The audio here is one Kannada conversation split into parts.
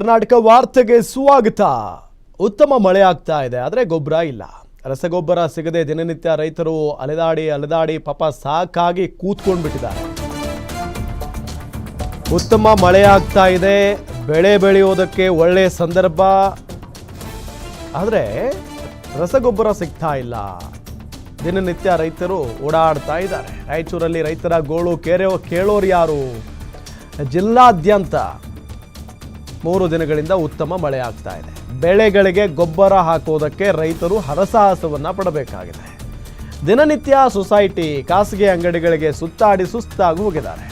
ಕರ್ನಾಟಕ ವಾರ್ತೆಗೆ ಸ್ವಾಗತ. ಉತ್ತಮ ಮಳೆ ಆಗ್ತಾ ಇದೆ, ಆದರೆ ಗೊಬ್ಬರ ಇಲ್ಲ. ರಸಗೊಬ್ಬರ ಸಿಗದೆ ದಿನನಿತ್ಯ ರೈತರು ಅಲೆದಾಡಿ ಅಲೆದಾಡಿ ಪಾಪ ಸಾಕಾಗಿ ಕೂತ್ಕೊಂಡು ಬಿಟ್ಟಿದ್ದಾರೆ ಉತ್ತಮ ಮಳೆ ಆಗ್ತಾ ಇದೆ, ಬೆಳೆ ಬೆಳೆಯೋದಕ್ಕೆ ಒಳ್ಳೆಯ ಸಂದರ್ಭ. ಆದರೆ ರಸಗೊಬ್ಬರ ಸಿಗ್ತಾ ಇಲ್ಲ. ದಿನನಿತ್ಯ ರೈತರು ಓಡಾಡ್ತಾ ಇದ್ದಾರೆ. ರಾಯಚೂರಲ್ಲಿ ರೈತರ ಗೋಳು ಕೇರೋ ಕೇಳೋರು ಯಾರು? ಜಿಲ್ಲಾದ್ಯಂತ. ಮೂರು ದಿನಗಳಿಂದ ಉತ್ತಮ ಮಳೆ ಆಗ್ತಾ ಇದೆ. ಬೆಳೆಗಳಿಗೆ ಗೊಬ್ಬರ ಹಾಕೋದಕ್ಕೆ ರೈತರು ಹರಸಾಹಸವನ್ನ ಪಡಬೇಕಾಗಿದೆ. ದಿನನಿತ್ಯ ಸೊಸೈಟಿ ಖಾಸಗಿ ಅಂಗಡಿಗಳಿಗೆ ಸುತ್ತಾಡಿ ಸುಸ್ತಾಗಿ ಹೋಗಿದ್ದಾರೆ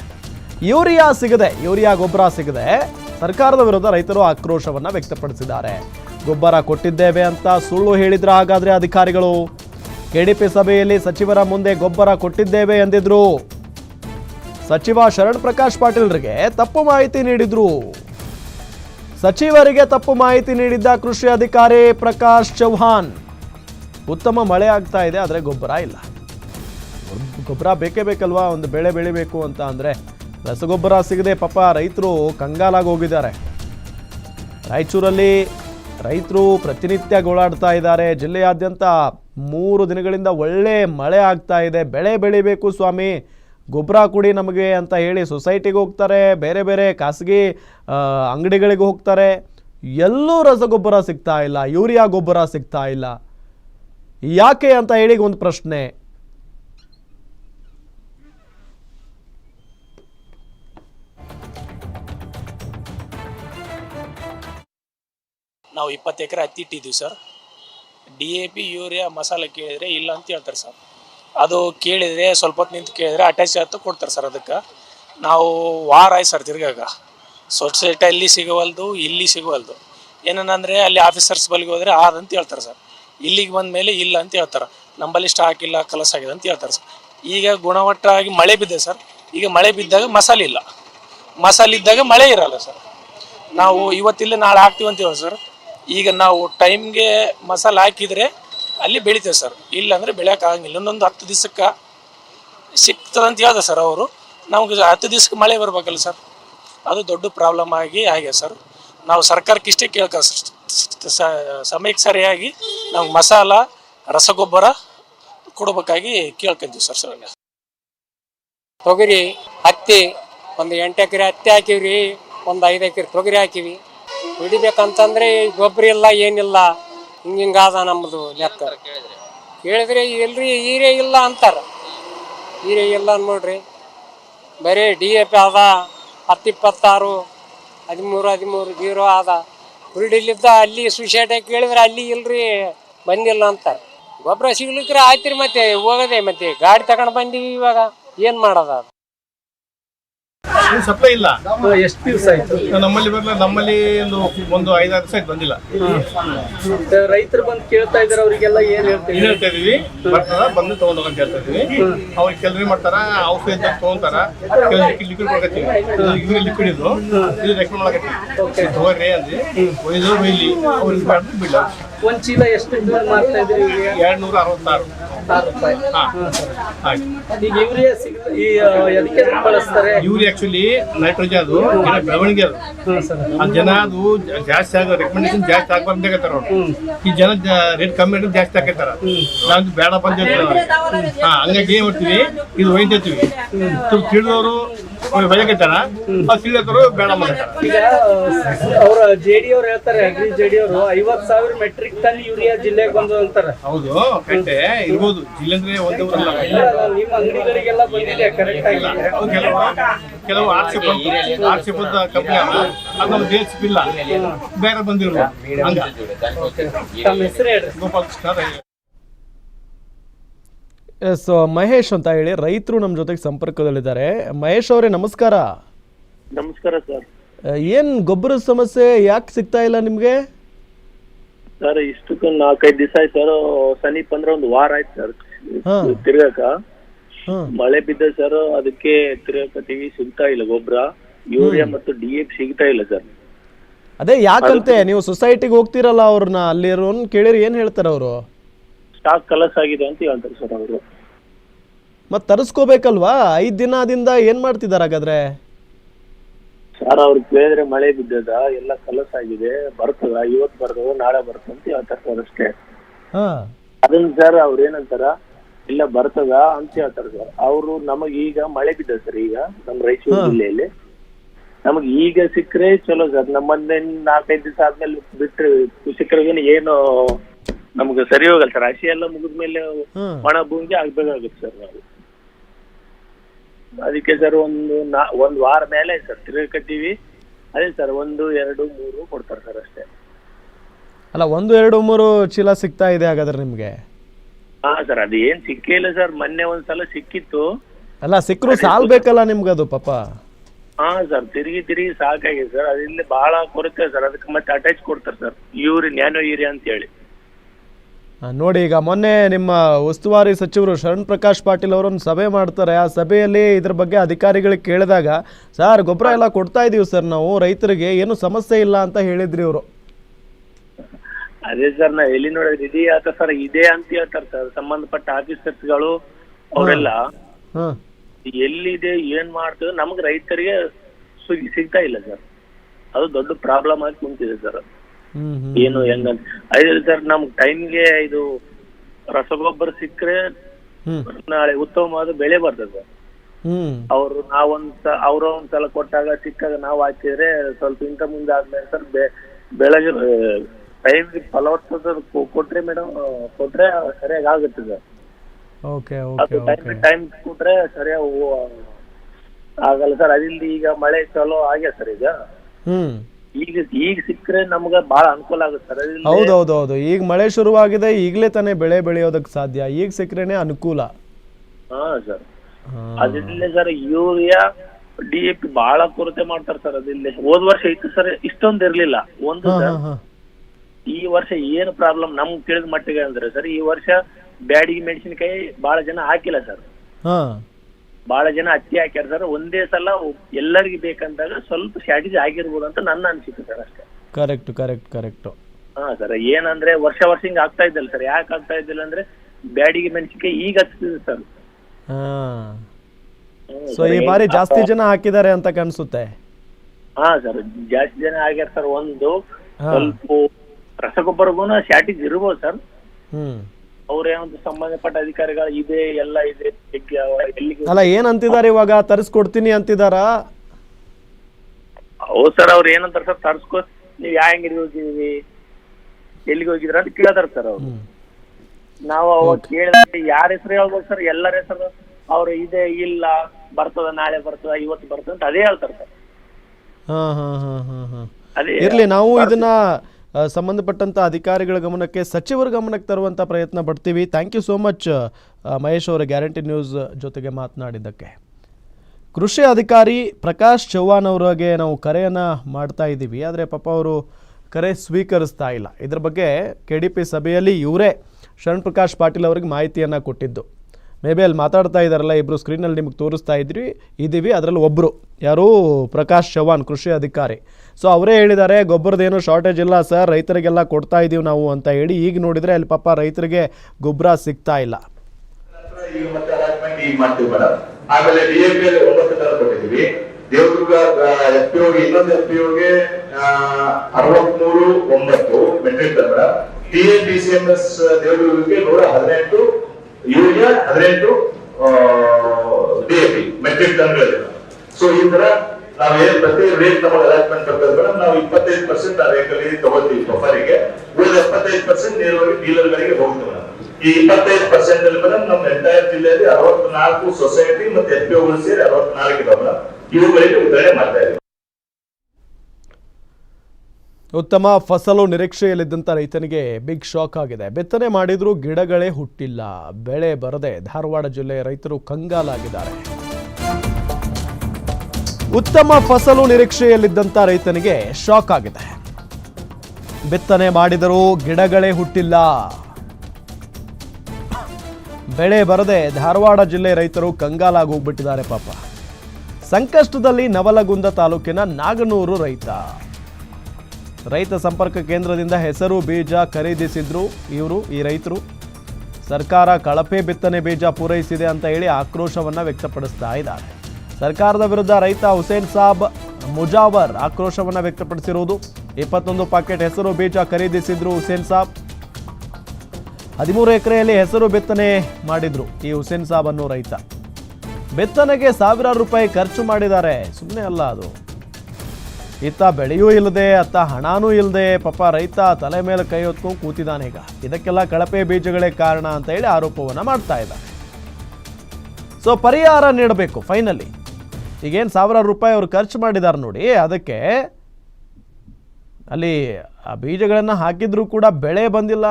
ಯೂರಿಯಾ ಸಿಗದೆ, ಯೂರಿಯಾ ಗೊಬ್ಬರ ಸಿಗದೆ ಸರ್ಕಾರದ ವಿರುದ್ಧ ರೈತರು ಆಕ್ರೋಶವನ್ನ ವ್ಯಕ್ತಪಡಿಸಿದ್ದಾರೆ. ಗೊಬ್ಬರ ಕೊಟ್ಟಿದ್ದೇವೆ ಅಂತ ಸುಳ್ಳು ಹೇಳಿದ್ರ ಹಾಗಾದ್ರೆ ಅಧಿಕಾರಿಗಳು? ಕೆಡಿಪಿ ಸಭೆಯಲ್ಲಿ ಸಚಿವರ ಮುಂದೆ ಗೊಬ್ಬರ ಕೊಟ್ಟಿದ್ದೇವೆ ಎಂದಿದ್ರು? ಸಚಿವ ಶರಣ್ ಪ್ರಕಾಶ್ ಪಾಟೀಲ್ರಿಗೆ ತಪ್ಪು ಮಾಹಿತಿ ನೀಡಿದ್ರು. ಸಚಿವರಿಗೆ ತಪ್ಪು ಮಾಹಿತಿ ನೀಡಿದ್ದ ಕೃಷಿ ಅಧಿಕಾರಿ ಪ್ರಕಾಶ್ ಚೌಹಾನ್ ಉತ್ತಮ ಮಳೆ ಆಗ್ತಾ ಇದೆ, ಆದರೆ ಗೊಬ್ಬರ ಇಲ್ಲ. ಗೊಬ್ಬರ ಬೇಕೇ ಬೇಕಲ್ವಾ? ಒಂದು ಬೆಳೆ ಬೆಳಿಬೇಕು ಅಂತ ಅಂದರೆ ರಸಗೊಬ್ಬರ ಸಿಗದೆ ಪಾಪ ರೈತರು ಕಂಗಾಲಾಗಿ ಹೋಗಿದ್ದಾರೆ. ರಾಯಚೂರಲ್ಲಿ ರೈತರು ಪ್ರತಿನಿತ್ಯ ಗೋಳಾಡ್ತಾ ಇದ್ದಾರೆ. ಜಿಲ್ಲೆಯಾದ್ಯಂತ ಮೂರು ದಿನಗಳಿಂದ ಒಳ್ಳೆ ಮಳೆ ಆಗ್ತಾ ಇದೆ. ಬೆಳೆ ಬೆಳಿಬೇಕು ಸ್ವಾಮಿ. ಗೊಬ್ಬರ ಕೊಡಿ ನಮಗೆ ಅಂತ ಹೇಳಿ ಸೊಸೈಟಿಗೆ ಹೋಗ್ತಾರೆ, ಬೇರೆ ಬೇರೆ ಖಾಸಗಿ ಅಂಗಡಿಗಳಿಗೆ ಹೋಗ್ತಾರೆ. ಎಲ್ಲೂ ರಸಗೊಬ್ಬರ ಸಿಗ್ತಾ ಇಲ್ಲ, ಯೂರಿಯಾ ಗೊಬ್ಬರ ಸಿಗ್ತಾ ಇಲ್ಲ. ಯಾಕೆ ಅಂತ ಹೇಳಿ ಒಂದು ಪ್ರಶ್ನೆ. ನಾವು ಇಪ್ಪತ್ತು ಎಕರೆ ಹತ್ತಿ ಇಟ್ಟಿದ್ದೀವಿ sir. D A P urea ಮಸಾಲೆ ಕೇಳಿದರೆ ಇಲ್ಲ ಅಂತ ಹೇಳ್ತಾರೆ ಸರ್. ಅದು ಕೇಳಿದರೆ ಸ್ವಲ್ಪ ಹೊತ್ತು ನಿಂತು ಕೇಳಿದರೆ ಅಟ್ಯಾಚ್ ಅಂತ ಕೊಡ್ತಾರೆ ಸರ್ ಅದಕ್ಕೆ. ನಾವು ವಾರ ಆಯ್ತು ಸರ್ ತಿರ್ಗಾಗ. ಸೊಸೈಟಿಯಲ್ಲಿ ಸಿಗವಲ್ದು, ಇಲ್ಲಿ ಸಿಗವಲ್ದು. ಏನಂದರೆ ಅಲ್ಲಿ ಆಫೀಸರ್ಸ್ ಬಳಿಗೆ ಹೋದರೆ ಆದಂತ ಹೇಳ್ತಾರೆ ಸರ್ ಇಲ್ಲಿಗೆ ಬಂದ ಮೇಲೆ ಇಲ್ಲ ಅಂತ ಹೇಳ್ತಾರೆ. ನಂಬಲ್ಲಿ ಸ್ಟಾಕ್ ಇಲ್ಲ, ಕಲಸ ಆಗಿದೆ ಅಂತ ಹೇಳ್ತಾರೆ ಸರ್ ಈಗ ಗುಣಮಟ್ಟವಾಗಿ ಮಳೆ ಬಿದ್ದೆ ಸರ್ ಈಗ ಮಳೆ ಬಿದ್ದಾಗ ಮಸಾಲೆ ಇಲ್ಲ. ಮಸಾಲೆ ಇದ್ದಾಗ ಮಳೆ ಇರಲ್ಲ ಸರ್ ನಾವು ಇವತ್ತಿಲ್ಲ ನಾಳೆ ಹಾಕ್ತೀವಿ ಹೇಳೋದು ಸರ್ ಈಗ ನಾವು ಟೈಮ್ಗೆ ಮಸಾಲೆ ಹಾಕಿದರೆ ಅಲ್ಲಿ ಬೆಳಿತೇವೆ ಸರ್. ಇಲ್ಲಾಂದರೆ ಬೆಳೆಯೋಕೆ ಆಗಂಗಿಲ್ಲ. ಇನ್ನೊಂದು ಹತ್ತು ದಿವ್ಸಕ್ಕೆ ಸಿಗ್ತದಂತ ಹೇಳ್ದೆ ಸರ್ ಅವರು. ನಮ್ಗೆ ಹತ್ತು ದಿವ್ಸಕ್ಕೆ ಮಳೆ ಬರ್ಬೇಕಲ್ಲ ಸರ್. ಅದು ದೊಡ್ಡ ಪ್ರಾಬ್ಲಮ್ ಆಗಿ ಆಗಿದೆ ಸರ್. ನಾವು ಸರ್ಕಾರಕ್ಕೆ ಇಷ್ಟೇ ಕೇಳ್ಕ ಸಮಯಕ್ಕೆ ಸರಿಯಾಗಿ ನಮ್ಗೆ ಮಸಾಲ, ರಸಗೊಬ್ಬರ ಕೊಡ್ಬೇಕಾಗಿ ಕೇಳ್ಕೊಂತೀವಿ ಸರ್ ಸರ್ ತೊಗರಿ ಹತ್ತಿ, ಒಂದು ಎಂಟು ಎಕರೆ ಹತ್ತಿ ಹಾಕಿವ್ರಿ, ಒಂದು ಐದು ಎಕರೆ ತೊಗರಿ ಹಾಕಿವಿ. ಹೊಡಿಬೇಕಂತಂದ್ರೆ ಈ ಗೊಬ್ಬರ ಇಲ್ಲ, ಏನಿಲ್ಲ. ಹಿಂಗೆ ಹಿಂಗಾದ ನಮ್ಮದು ಲೆಕ್ಕ. ಕೇಳಿದ್ರೆ ಎಲ್ರಿ ಹೀರೆ ಇಲ್ಲ ಅಂತಾರೆ. ಹೀರೆ ಇಲ್ಲ ನೋಡ್ರಿ. ಬರೀ ಡಿ ಎ ಪಿ ಅದ ಹತ್ತು ಇಪ್ಪತ್ತಾರು ಹದಿಮೂರು ಹದಿಮೂರು, ಜೀರೋ ಅದ ಹುರುಡಿಲಿದ್ದ ಅಲ್ಲಿ ಸುಶೇಟ ಕೇಳಿದ್ರೆ ಅಲ್ಲಿ ಇಲ್ರಿ, ಬಂದಿಲ್ಲ ಅಂತಾರೆ. ಗೊಬ್ಬರ ಸಿಗ್ಲಿಕ್ರೆ ಆಯ್ತು ರೀ ಮತ್ತೆ ಹೋಗದೆ ಮತ್ತೆ ಗಾಡಿ ತಗೊಂಡು ಬಂದೀವಿ ಇವಾಗ. ಏನು ಮಾಡೋದು ಸಪ್ಲೈ ಇಲ್ಲ. ಎಷ್ಟು ದಿವಸ ಆಯ್ತು? ನಮ್ಮಲ್ಲಿ ಬರಲ್ಲ ನಮ್ಮಲ್ಲಿ ಒಂದು ಒಂದು ಐದಾರು ದಿವಸ ಆಯ್ತು ಬಂದಿಲ್ಲ. ರೈತರು ಬಂದು ಕೇಳ್ತಾ ಇದಾರೆ ಅವರಿಗೆಲ್ಲ ಏನ್ ಹೇಳ್ತೀವಿ ಹೇಳ್ತಾ ಇದೀವಿ ಬರ್ತದ ಬಂದು ತಗೊಂಡ್ ಅಂತ ಹೇಳ್ತಾ ಇದೀವಿ ಅವ್ರಿಗೆ ಕೆಲವ್ರು ಏನ್ ಮಾಡ್ತಾರ ಔಷಧಿ ಅಂತ ತಗೊಂತಾರ. ಲಿಕ್ವಿಡ್ ಕೊಡಕತ್ತೀವಿ. ಇವ್ರಿಗೆ ಲಿಕ್ವಿಡ್ ಇದು. ಇದು ರೆಕಮೆಂಡ್ ಮಾಡಕತ್ತೀವಿ. ತಗೋರಿ ಅಂದ್ರಿ ಒಯ್ದು ಒಯ್ಲಿ. ಅವ್ರಿಗೆ ಮಾಡ್ಬಿಟ್ಟು ಬಿಡ ಒಂದ್ ಚೀಲ ಎಷ್ಟು ಮಾಡ್ತಾ ಇದ್ರಿ ಎರಡ್ ನೂರ ಅರವತ್ತಾರು. ರೂಪಾಯಿ. ಈಗ ಯೂರಿಯಾ ಸಿಗ್ ಈ ಅದಕ್ಕೆ ಬಳಸ್ತಾರೆ? ಇವ್ರು ಆಕ್ಚುಲಿ ನೈಟ್ರೋಜನ್ ಅದು ಬೆಳವಣಿಗೆ ಅದು. ಆ ಜನ ಅದು ಜಾಸ್ತಿ ಆಗ ರೆಕಮೆಂಡೇಶನ್ ಜಾಸ್ತಿ ಆಗ್ಬಾರ್ದು ಆಗತ್ತಾರ ಅವ್ರು. ಈ ಜನ ರೇಟ್ ಕಮ್ಮಿ ಇಟ್ಟು ಜಾಸ್ತಿ ಆಕೈತಾರ ನಾವು ಬೇಡ ಬಂದ ಹಾ, ಹಂಗಾಗಿ ಏನ್ ಮಾಡ್ತೀವಿ, ಇದು ಒಯ್ತಿರ್ತೀವಿ ಸ್ವಲ್ಪ ತಿಳಿದವರು ಆ ತಿಳಿದವರು ಬೇಡ ಮಾಡ್ತಾರ ಈಗ ಅವ್ರ ಜೆಡಿ ಅವ್ರು ಹೇಳ್ತಾರೆ ಅಗ್ರಿ ಜೆಡಿ ಅವರು ಐವತ್ ಸಾವಿರ ಮೆಟ್ರಿಕ್ ಟನ್ ಯೂರಿಯಾ ಜಿಲ್ಲೆಗೆ ಬಂದು ಅಂತಾರೆ. ಹೌದು ಕರೆಕ್ಟೆ ಇರ್ಬೋದು ಜಿಲ್ಲೆ ಒಂದೇ ಊರಲ್ಲ. ನಿಮ್ಮ ಅಂಗಡಿಗಳಿಗೆಲ್ಲ ಬಂದಿದೆ ಕರೆಕ್ಟ್ ಆಗಿ. ಕೆಲವು ಕೆಲವು ಆರ್ಸಿ ಬಂತು ಆರ್ಸಿ ಬಂದ ಕಂಪ್ನಿ ಅದು ನಮ್ಮ ದೇಶ ಇಲ್ಲ. ಬೇರೆ ಬಂದಿರ್ಬೋದು ಹಂಗ. ತಮ್ಮ ಹೆಸರು ಹೇಳ್ರಿ. ಗೋಪಾಲ್ ರೈ. ಮಹೇಶ್ ಅಂತ ಹೇಳಿ ರೈತರು ನಮ್ಮ ಜೊತೆಗೆ ಸಂಪರ್ಕದಲ್ಲಿದ್ದಾರೆ. ಮಹೇಶ್ ಅವರೇ ನಮಸ್ಕಾರ. ನಮಸ್ಕಾರ ಸರ್. ಏನ್ ಗೊಬ್ಬರ ಸಮಸ್ಯೆ ಯಾಕೆ ಸಿಗ್ತಾ ಇಲ್ಲ ನಿಮ್ಗೆ? ಸರ್ ಇಷ್ಟಕ್ಕೆ ನಾಲ್ಕೈದು ದಿವಸ ಆಯ್ತು ಸರ್ ಸಮೀಪ ಅಂದ್ರೆ ಒಂದು ವಾರ ಆಯ್ತು ಸರ್. ಹಾ. ತಿರ್ಗಾಕ. ಮಳೆ ಬಿದ್ದ ಸರ್ ಅದಕ್ಕೆ ತಿರ್ಗಾಕತ್ತೀವಿ ಸಿಗ್ತಾ ಇಲ್ಲ ಗೊಬ್ಬರ. ಯೂರಿಯಾ ಮತ್ತು ಡಿ ಎಫ್ ಸಿಗ್ತಾ ಇಲ್ಲ ಸರ್. ಅದೇ ಯಾಕಂತೆ ನೀವು ಸೊಸೈಟಿಗೆ ಹೋಗ್ತಿರಲ್ಲ ಅವ್ರನ್ನ ಅಲ್ಲಿರೋನ್ ಕೇಳಿರಿ ಏನ್ ಹೇಳ್ತಾರೆ ಅವರು? ಸ್ಟಾಕ್ ಕಲಸ್ ಆಗಿದೆ ಅಂತ ಹೇಳ್ತಾರೆ ಸರ್ ಅವರು. ಮತ್ತೆ ತರಿಸ್ಕೋಬೇಕಲ್ವಾ? ಐದ್ ದಿನದಿಂದ ಏನು ಮಾಡ್ತಿದ್ದಾರೆ ಹಾಗಾದ್ರೆ? ಸರ್ ಅವ್ರು ಕೇಳಿದ್ರೆ ಮಳೆ ಬಿದ್ದದ ಎಲ್ಲ ಕಲಸ್ ಆಗಿದೆ ಬರ್ತದ ಇವತ್ತು ಬರ್ತದ ನಾಳೆ ಬರ್ತದ ಅಂತ ಹೇಳ್ತಾರೆ ಸರ್ ಅಷ್ಟೇ. ಹಾಂ. ಅದನ್ನ ಸರ್ ಅವ್ರ ಏನಂತಾರ ಇಲ್ಲ ಬರ್ತದ ಅಂತ ಹೇಳ್ತಾರೆ ಸರ್. ಅವರು ನಮಗ್ ಈಗ ಮಳೆ ಬಿದ್ದದ ಸರ್ ಈಗ ನಮ್ಮ ರಾಯಚೂರು ಜಿಲ್ಲೆಯಲ್ಲಿ. ನಮಗ್ ಈಗ ಸಿಕ್ಕರೆ ಚಲೋ ಸರ್. ನಮ್ಮನ್ನೇ ನಾಲ್ಕೈದು ದಿವಸ ಆದ್ಮೇಲೆ ಬಿಟ್ರೆ ಸಿಕ್ಕರೆ ಏನು ನಮ್ಗೆ ಸರಿ ಹೋಗಲ್ಲ ಸರ್ ರಾಶಿ ಎಲ್ಲ ಮುಗಿದ ಮೇಲೆ ಒಣ ಭೂಮಿಗೆ ಆಗ್ಬೇಕಾಗುತ್ತೆ ಸರ್ ನಾವು. ಅದಕ್ಕೆ ಸರ್ ಒಂದು ನಾ ಒಂದ್ ವಾರ ಮೇಲೆ ಸರ್ ತಿರುಗಕತ್ತೀವಿ ಅದೇ ಸರ್ ಒಂದು ಎರಡು ಮೂರು ಕೊಡ್ತಾರೆ ಸರ್ ಅಷ್ಟೇ. ಅಲ್ಲ ಒಂದು ಎರಡು ಮೂರು ಚೀಲ ಸಿಗ್ತಾ ಇದೆ ಹಾಗಾದ್ರೆ ನಿಮಗೆ? ಹಾ ಸರ್ ಅದು ಏನ್ ಸಿಕ್ಕೇ ಇಲ್ಲ ಸರ್ ಮೊನ್ನೆ ಒಂದ್ಸಲ ಸಿಕ್ಕಿತ್ತು. ಅಲ್ಲ ಸಿಕ್ಕರು ಸಾಲ್ಬೇಕಲ್ಲ ನಿಮ್ಗೆ ಅದು ಪಾಪ. ಹಾ ಸರ್ ತಿರುಗಿ ತಿರುಗಿ ಸಾಕಾಗಿದೆ ಸರ್ ಅದ್ರಲ್ಲಿ ಬಹಳ ಕೊರತೆ ಸರ್ ಅದಕ್ಕೆ ಮತ್ತೆ ಅಟ್ಯಾಚ್ ಕೊಡ್ತಾರೆ ಸರ್ ಯೂರಿ ನ್ಯಾನೋ ಯೂರಿಯಾ ಅಂತ ಹೇಳಿ ನೋಡಿ ಈಗ ಮೊನ್ನೆ ನಿಮ್ಮ ಉಸ್ತುವಾರಿ ಸಚಿವರು ಶರಣ್ ಪ್ರಕಾಶ್ ಪಾಟೀಲ್ ಅವರೊಂದು ಸಭೆ ಮಾಡ್ತಾರೆ. ಆ ಸಭೆಯಲ್ಲಿ ಇದ್ರ ಬಗ್ಗೆ ಅಧಿಕಾರಿಗಳಿಗೆ ಕೇಳಿದಾಗ ಸರ್ ಗೊಬ್ಬರ ಎಲ್ಲ ಕೊಡ್ತಾ ಇದೀವಿ ಸರ್ ನಾವು ರೈತರಿಗೆ ಏನು ಸಮಸ್ಯೆ ಇಲ್ಲ ಅಂತ ಹೇಳಿದ್ರಿ ಇವರು. ಅದೇ ಸರ್ ನಾ ಎಲ್ಲಿ ನೋಡಿದ್ರೆ ಇದೇ ಆತ ಸರ್ ಇದೆ ಅಂತ ಹೇಳ್ತಾರೆ ಸರ್. ಸಂಬಂಧಪಟ್ಟ ಆಫೀಸರ್ಸ್ಗಳು ಅವರೆಲ್ಲ ಹಾಂ ಎಲ್ಲಿದೆ ಏನ್ ಮಾಡ್ತದೆ ನಮ್ಗೆ ರೈತರಿಗೆ ಸುಗಿ ಸಿಗ್ತಾ ಇಲ್ಲ ಸರ್. ಅದು ದೊಡ್ಡ ಪ್ರಾಬ್ಲಮ್ ಆಗಿ ಕುಂತಿದೆ ಸರ್. ಏನು ಹೆಂಗಂತ ಐದು ಸರ್ ನಮ್ ಟೈಮ್ಗೆ ಇದು ರಸಗೊಬ್ಬರ ಸಿಕ್ಕರೆ ನಾಳೆ ಉತ್ತಮವಾದ ಬೆಳೆ ಬರ್ತದೆ ಅವ್ರು ನಾವೊಂದ್ ಅವ್ರ ಒಂದ್ಸಲ ಕೊಟ್ಟಾಗ ಸಿಕ್ಕಾಗ ನಾವು ಹಾಕಿದ್ರೆ ಸ್ವಲ್ಪ ಇಂತ ಮುಂದೆ ಆದ್ಮೇಲೆ ಸರ್ ಬೆಳಗ್ಗೆ ಟೈಮ್ಗೆ ಫಲವತ್ತದ ಕೊಟ್ರೆ ಮೇಡಮ್ ಕೊಟ್ರೆ ಸರಿಯಾಗಿ ಆಗುತ್ತೆ sir. Okay okay time time ಕೊಟ್ರೆ ಸರಿಯಾಗಿ ಆಗಲ್ಲ ಸರ್. ಅದಿಲ್ಲಿ ಈಗ ಮಳೆ ಚಲೋ ಆಗ್ಯ ಸರ್ ಈಗ. ಹ್ಮ್. ಈಗ ಈಗ ಸಿಕ್ಕರೆ ನಮ್ಗ ಬಹಳ ಅನುಕೂಲ ಆಗುತ್ತೆ. ಸರ್ ಹೌದು ಹೌದು ಹೌದು ಈಗ ಮಳೆ ಶುರುವಾಗಿದೆ ಈಗಲೇ ತಾನೇ ಬೆಳೆ ಬೆಳೆಯೋದಕ್ಕೆ ಸಾಧ್ಯ. ಈಗ ಸಿಕ್ಕರೇನೆ ಅನುಕೂಲ. ಹಾ ಸರ್. ಹಾ. Sir urea D A P ಬಹಳ ಕೊರತೆ ಮಾಡ್ತಾರೆ ಸರ್ ಅದಿಲ್ಲಿ. ಹೋದ್ ವರ್ಷ ಇತ್ತು ಸರ್ ಇಷ್ಟೊಂದು ಇರ್ಲಿಲ್ಲ. ಒಂದು ಹಾ, ಸರ್ ಹಾ, ಹಾ. ಈ ವರ್ಷ ಏನು ಪ್ರಾಬ್ಲಮ್ ನಮ್ಗೆ ತಿಳಿದ ಮಟ್ಟಿಗೆ ಅಂದ್ರೆ ಸರ್ ಈ ವರ್ಷ ಬ್ಯಾಡಿಗೆ ಮೆಣಸಿನಕಾಯಿ ಬಹಳ ಜನ ಹಾಕಿಲ್ಲ ಸರ್. ಹಾ. ಬಹಳ ಜನ ಹತ್ತಿ ಹಾಕ್ಯಾರ ಸರ್ ಒಂದೇ ಸಲ ಎಲ್ಲರಿಗೂ ಬೇಕಂದಾಗ ಸ್ವಲ್ಪ ಶಾರ್ಟೇಜ್ ಆಗಿರ್ಬೋದು ಅಂತ ನನ್ನ ಅನಿಸಿಕೆ ಸರ್ ಅಷ್ಟೇ. ಕರೆಕ್ಟ್ ಕರೆಕ್ಟ್ ಕರೆಕ್ಟ್ ಹಾ ಸರ್ ಏನಂದ್ರೆ ವರ್ಷ ವರ್ಷ ಹಿಂಗ್ ಆಗ್ತಾ ಇದ್ದಲ್ಲ ಸರ್. ಯಾಕೆ ಆಗ್ತಾ ಇದ್ದಿಲ್ಲ ಅಂದ್ರೆ ಬ್ಯಾಡಿಗೆ ಮೆಣಸಿಕೆ ಈಗ ಹಚ್ತಿದೆ ಸರ್. ಹಾ. ಸೊ ಈ ಬಾರಿ ಜಾಸ್ತಿ ಜನ ಹಾಕಿದ್ದಾರೆ ಅಂತ ಕಾಣಿಸುತ್ತೆ. ಹಾ ಸರ್ ಜಾಸ್ತಿ ಜನ ಆಗ್ಯಾರ ಸರ್ ಒಂದು. ಸ್ವಲ್ಪ ರಸಗೊಬ್ಬರಗೂನು ಶಾರ್ಟೇಜ್ ಇರ್ಬೋದು ಸರ್. ಹ್ಮ್. ಅವ್ರೇ ಒಂದು ಸಂಬಂಧಪಟ್ಟ ಅಧಿಕಾರಿಗಳು ಇದೆ ಎಲ್ಲ ಇದೆ. ಅಲ್ಲ ಏನ್ ಅಂತಿದ್ದಾರೆ ಇವಾಗ? ತರಿಸ್ಕೊಡ್ತೀನಿ ಅಂತಿದಾರಾ ಹೌದ್ ಸರ್ ಅವ್ರು ಏನಂತಾರ ಸರ್? ತರ್ಸ್ಕೊ ನೀವ್ ಯಾವ ಅಂಗಡಿಗೆ ಹೋಗಿದೀವಿ ಎಲ್ಲಿಗೆ ಹೋಗಿದ್ರ ಅಂತ ಕೇಳ್ತಾರ ಸರ್ ಅವ್ರು. ನಾವು ಅವಾಗ ಕೇಳಿದ್ರೆ ಯಾರ ಹೆಸರು ಹೇಳ್ಬೋದು ಸರ್? ಎಲ್ಲರ ಹೆಸರು ಅವ್ರು ಇದೆ ಇಲ್ಲ ಬರ್ತದ ನಾಳೆ ಬರ್ತದ ಇವತ್ತು ಬರ್ತದ ಅಂತ ಅದೇ ಹೇಳ್ತಾರೆ ಸರ್. ಹಾ ಹಾ ಹಾ ಹಾ ಹಾ. ಅದೇ ಇರ್ಲಿ ನಾವು ಇದನ್ನ ಆ, ಸಂಬಂಧಪಟ್ಟಂತ ಅಧಿಕಾರಿಗಳ ಗಮನಕ್ಕೆ ಸಚಿವರ ಗಮನಕ್ಕೆ ತರುವಂತ ಪ್ರಯತ್ನ ಪಡ್ತೀವಿ. Thank you so much Mahesh ಅವರ ಗ್ಯಾರಂಟಿ ನ್ಯೂಸ್ ಜೊತೆಗೆ ಮಾತನಾಡಿದ್ದಕ್ಕೆ. ಕೃಷಿ ಅಧಿಕಾರಿ ಪ್ರಕಾಶ್ ಚೌಹಾಣ್ ಅವರಿಗೆ ನಾವು ಕರೆಯನ್ನು ಮಾಡ್ತಾ ಇದ್ದೀವಿ. ಆದರೆ ಪಾಪ ಅವರು ಕರೆ ಸ್ವೀಕರಿಸ್ತಾ ಇಲ್ಲ. ಇದರ ಬಗ್ಗೆ ಕೆ ಡಿ ಪಿ ಸಭೆಯಲ್ಲಿ ಇವರೇ ಶರಣ್ ಪ್ರಕಾಶ್ ಪಾಟೀಲ್ ಅವರಿಗೆ ಮಾಹಿತಿಯನ್ನು ಕೊಟ್ಟಿದ್ದು. ಮೇ ಬಿ ಅಲ್ಲಿ ಮಾತಾಡ್ತಾ ಇದ್ದಾರಲ್ಲ ಇಬ್ಬರು ಸ್ಕ್ರೀನಲ್ಲಿ ನಿಮಗೆ ತೋರಿಸ್ತಾ ಇದ್ರಿ ಇದ್ದೀವಿ ಅದರಲ್ಲಿ ಒಬ್ಬರು ಯಾರು? ಪ್ರಕಾಶ್ ಚೌಹಾಣ್ ಕೃಷಿ ಅಧಿಕಾರಿ. ಸೊ ಅವರೇ ಹೇಳಿದ್ದಾರೆ, ಗೊಬ್ಬರದೇನು ಶಾರ್ಟೇಜ್ ಇಲ್ಲ ಸರ್ ರೈತರಿಗೆಲ್ಲ ಕೊಡ್ತಾ ಇದ್ದೀವಿ ನಾವು ಅಂತ ಹೇಳಿ, ಈಗ ನೋಡಿದರೆ ಅಲ್ಲಿ ಪಾಪ ರೈತರಿಗೆ ಗೊಬ್ಬರ ಸಿಗ್ತಾ ಇಲ್ಲ. ಆಮೇಲೆ ಕೊಟ್ಟಿದೀವಿ ದೇವದುರ್ಗ ಎಫ್ ಪಿ ಓಗೆ ಇನ್ನೊಂದು ಎಫ್ ಪಿ ಓಗೆ ಅರವತ್ಮೂರು ಒಂಬತ್ತು metric ton T A P C M S ದೇವದುರ್ಗಕ್ಕೆ ನೂರ ಹದಿನೆಂಟು, ಯೂರಿಯಾ ಹದಿನೆಂಟು ಡಿ ಎ ಪಿ ಮೆಟ್ರಿಕ್ ಟನ್ಗಳಿದೆ ಸೊ ಈ ತರ ನಾವ್ ಏನ್ ಪ್ರತಿ ರೇಟ್ ನಮಗೆ ಅಲಾಟ್ಮೆಂಟ್ ಬರ್ತದೆ ಮೇಡಮ್ ನಾವು ಇಪ್ಪತ್ತೈದು ಪರ್ಸೆಂಟ್ ಆ ರೇಟ್ ಅಲ್ಲಿ ತಗೋತೀವಿ ಬಫರಿಗೆ ಉಳಿದ ಎಪ್ಪತ್ತೈದು ಪರ್ಸೆಂಟ್ ನೇರವಾಗಿ ಡೀಲರ್ ಗಳಿಗೆ ಹೋಗುತ್ತೆ ಮೇಡಮ್ ಈ ಇಪ್ಪತ್ತೈದು ಪರ್ಸೆಂಟ್ ಅಲ್ಲಿ ಮೇಡಮ್ ನಮ್ಮ ಎಂಟೈರ್ ಜಿಲ್ಲೆಯಲ್ಲಿ ಅರವತ್ನಾಲ್ಕು ಸೊಸೈಟಿ ಮತ್ತೆ ಎಫ್ ಪಿ ಸೇರಿ ಅರವತ್ನಾಲ್ಕು ಇದಾವೆ ಮೇಡಮ್ ಇವುಗಳಿಗೆ ವಿತರಣೆ ಮಾಡ್ತಾ ಇದ್ದೀವಿ. ಉತ್ತಮ ಫಸಲು ನಿರೀಕ್ಷೆಯಲ್ಲಿದ್ದಂಥ ರೈತನಿಗೆ ಬಿಗ್ ಶಾಕ್ ಆಗಿದೆ. ಬಿತ್ತನೆ ಮಾಡಿದರೂ ಗಿಡಗಳೇ ಹುಟ್ಟಿಲ್ಲ. ಬೆಳೆ ಬರದೆ ಧಾರವಾಡ ಜಿಲ್ಲೆಯ ರೈತರು ಕಂಗಾಲಾಗಿದ್ದಾರೆ. ಉತ್ತಮ ಫಸಲು ನಿರೀಕ್ಷೆಯಲ್ಲಿದ್ದಂಥ ರೈತನಿಗೆ ಶಾಕ್ ಆಗಿದೆ. ಬಿತ್ತನೆ ಮಾಡಿದರೂ ಗಿಡಗಳೇ ಹುಟ್ಟಿಲ್ಲ. ಬೆಳೆ ಬರದೆ ಧಾರವಾಡ ಜಿಲ್ಲೆ ರೈತರು ಕಂಗಾಲಾಗಿ ಹೋಗ್ಬಿಟ್ಟಿದ್ದಾರೆ ಪಾಪ. ಸಂಕಷ್ಟದಲ್ಲಿ ನವಲಗುಂದ ತಾಲೂಕಿನ ನಾಗನೂರು ರೈತ. ರೈತ ಸಂಪರ್ಕ ಕೇಂದ್ರದಿಂದ ಹೆಸರು, ಬೀಜ ಖರೀದಿಸಿದ್ರು ಇವರು, ಈ ರೈತರು. ಸರ್ಕಾರ ಕಳಪೆ ಬಿತ್ತನೆ ಬೀಜ ಪೂರೈಸಿದೆ ಅಂತ ಹೇಳಿ ಆಕ್ರೋಶವನ್ನು ವ್ಯಕ್ತಪಡಿಸ್ತಾ ಇದ್ದಾರೆ. ಸರ್ಕಾರದ ವಿರುದ್ಧ ರೈತ ಹುಸೇನ್ ಸಾಬ್ ಮುಜಾವರ್ ಆಕ್ರೋಶವನ್ನ ವ್ಯಕ್ತಪಡಿಸಿರುವುದು. ಇಪ್ಪತ್ತೊಂದು ಪಾಕೆಟ್ ಹೆಸರು ಬೀಜ ಖರೀದಿಸಿದ್ರು ಹುಸೇನ್ ಸಾಬ್. ಹದಿಮೂರು ಎಕರೆಯಲ್ಲಿ ಹೆಸರು ಬಿತ್ತನೆ ಮಾಡಿದ್ರು ಈ ಹುಸೇನ್ ಸಾಬ್ ಅನ್ನು ರೈತ. ಬಿತ್ತನೆಗೆ ಸಾವಿರಾರು ರೂಪಾಯಿ ಖರ್ಚು ಮಾಡಿದ್ದಾರೆ. ಸುಮ್ಮನೆ ಅಲ್ಲ ಅದು. ಇತ್ತ ಬೆಳೆಯೂ ಇಲ್ಲದೆ, ಅತ್ತ ಹಣನೂ ಇಲ್ಲದೆ ಪಾಪ ರೈತ ತಲೆ ಮೇಲೆ ಕೈ ಹೊತ್ಕೊಂಡು ಕೂತಿದ್ದಾನೆ ಈಗ. ಇದಕ್ಕೆಲ್ಲ ಕಳಪೆ ಬೀಜಗಳೇ ಕಾರಣ ಅಂತ ಹೇಳಿ ಆರೋಪವನ್ನು ಮಾಡ್ತಾ ಇದ್ದಾರೆ ಸೊ ಪರಿಹಾರ ನೀಡಬೇಕು ಫೈನಲಿ ಈಗೇನು ಸಾವಿರಾರು ರೂಪಾಯಿ ಅವರು ಖರ್ಚು ಮಾಡಿದ್ದಾರೆ ನೋಡಿ, ಅದಕ್ಕೆ ಅಲ್ಲಿ ಆ ಬೀಜಗಳನ್ನು ಹಾಕಿದರೂ ಕೂಡ ಬೆಳೆ ಬಂದಿಲ್ಲ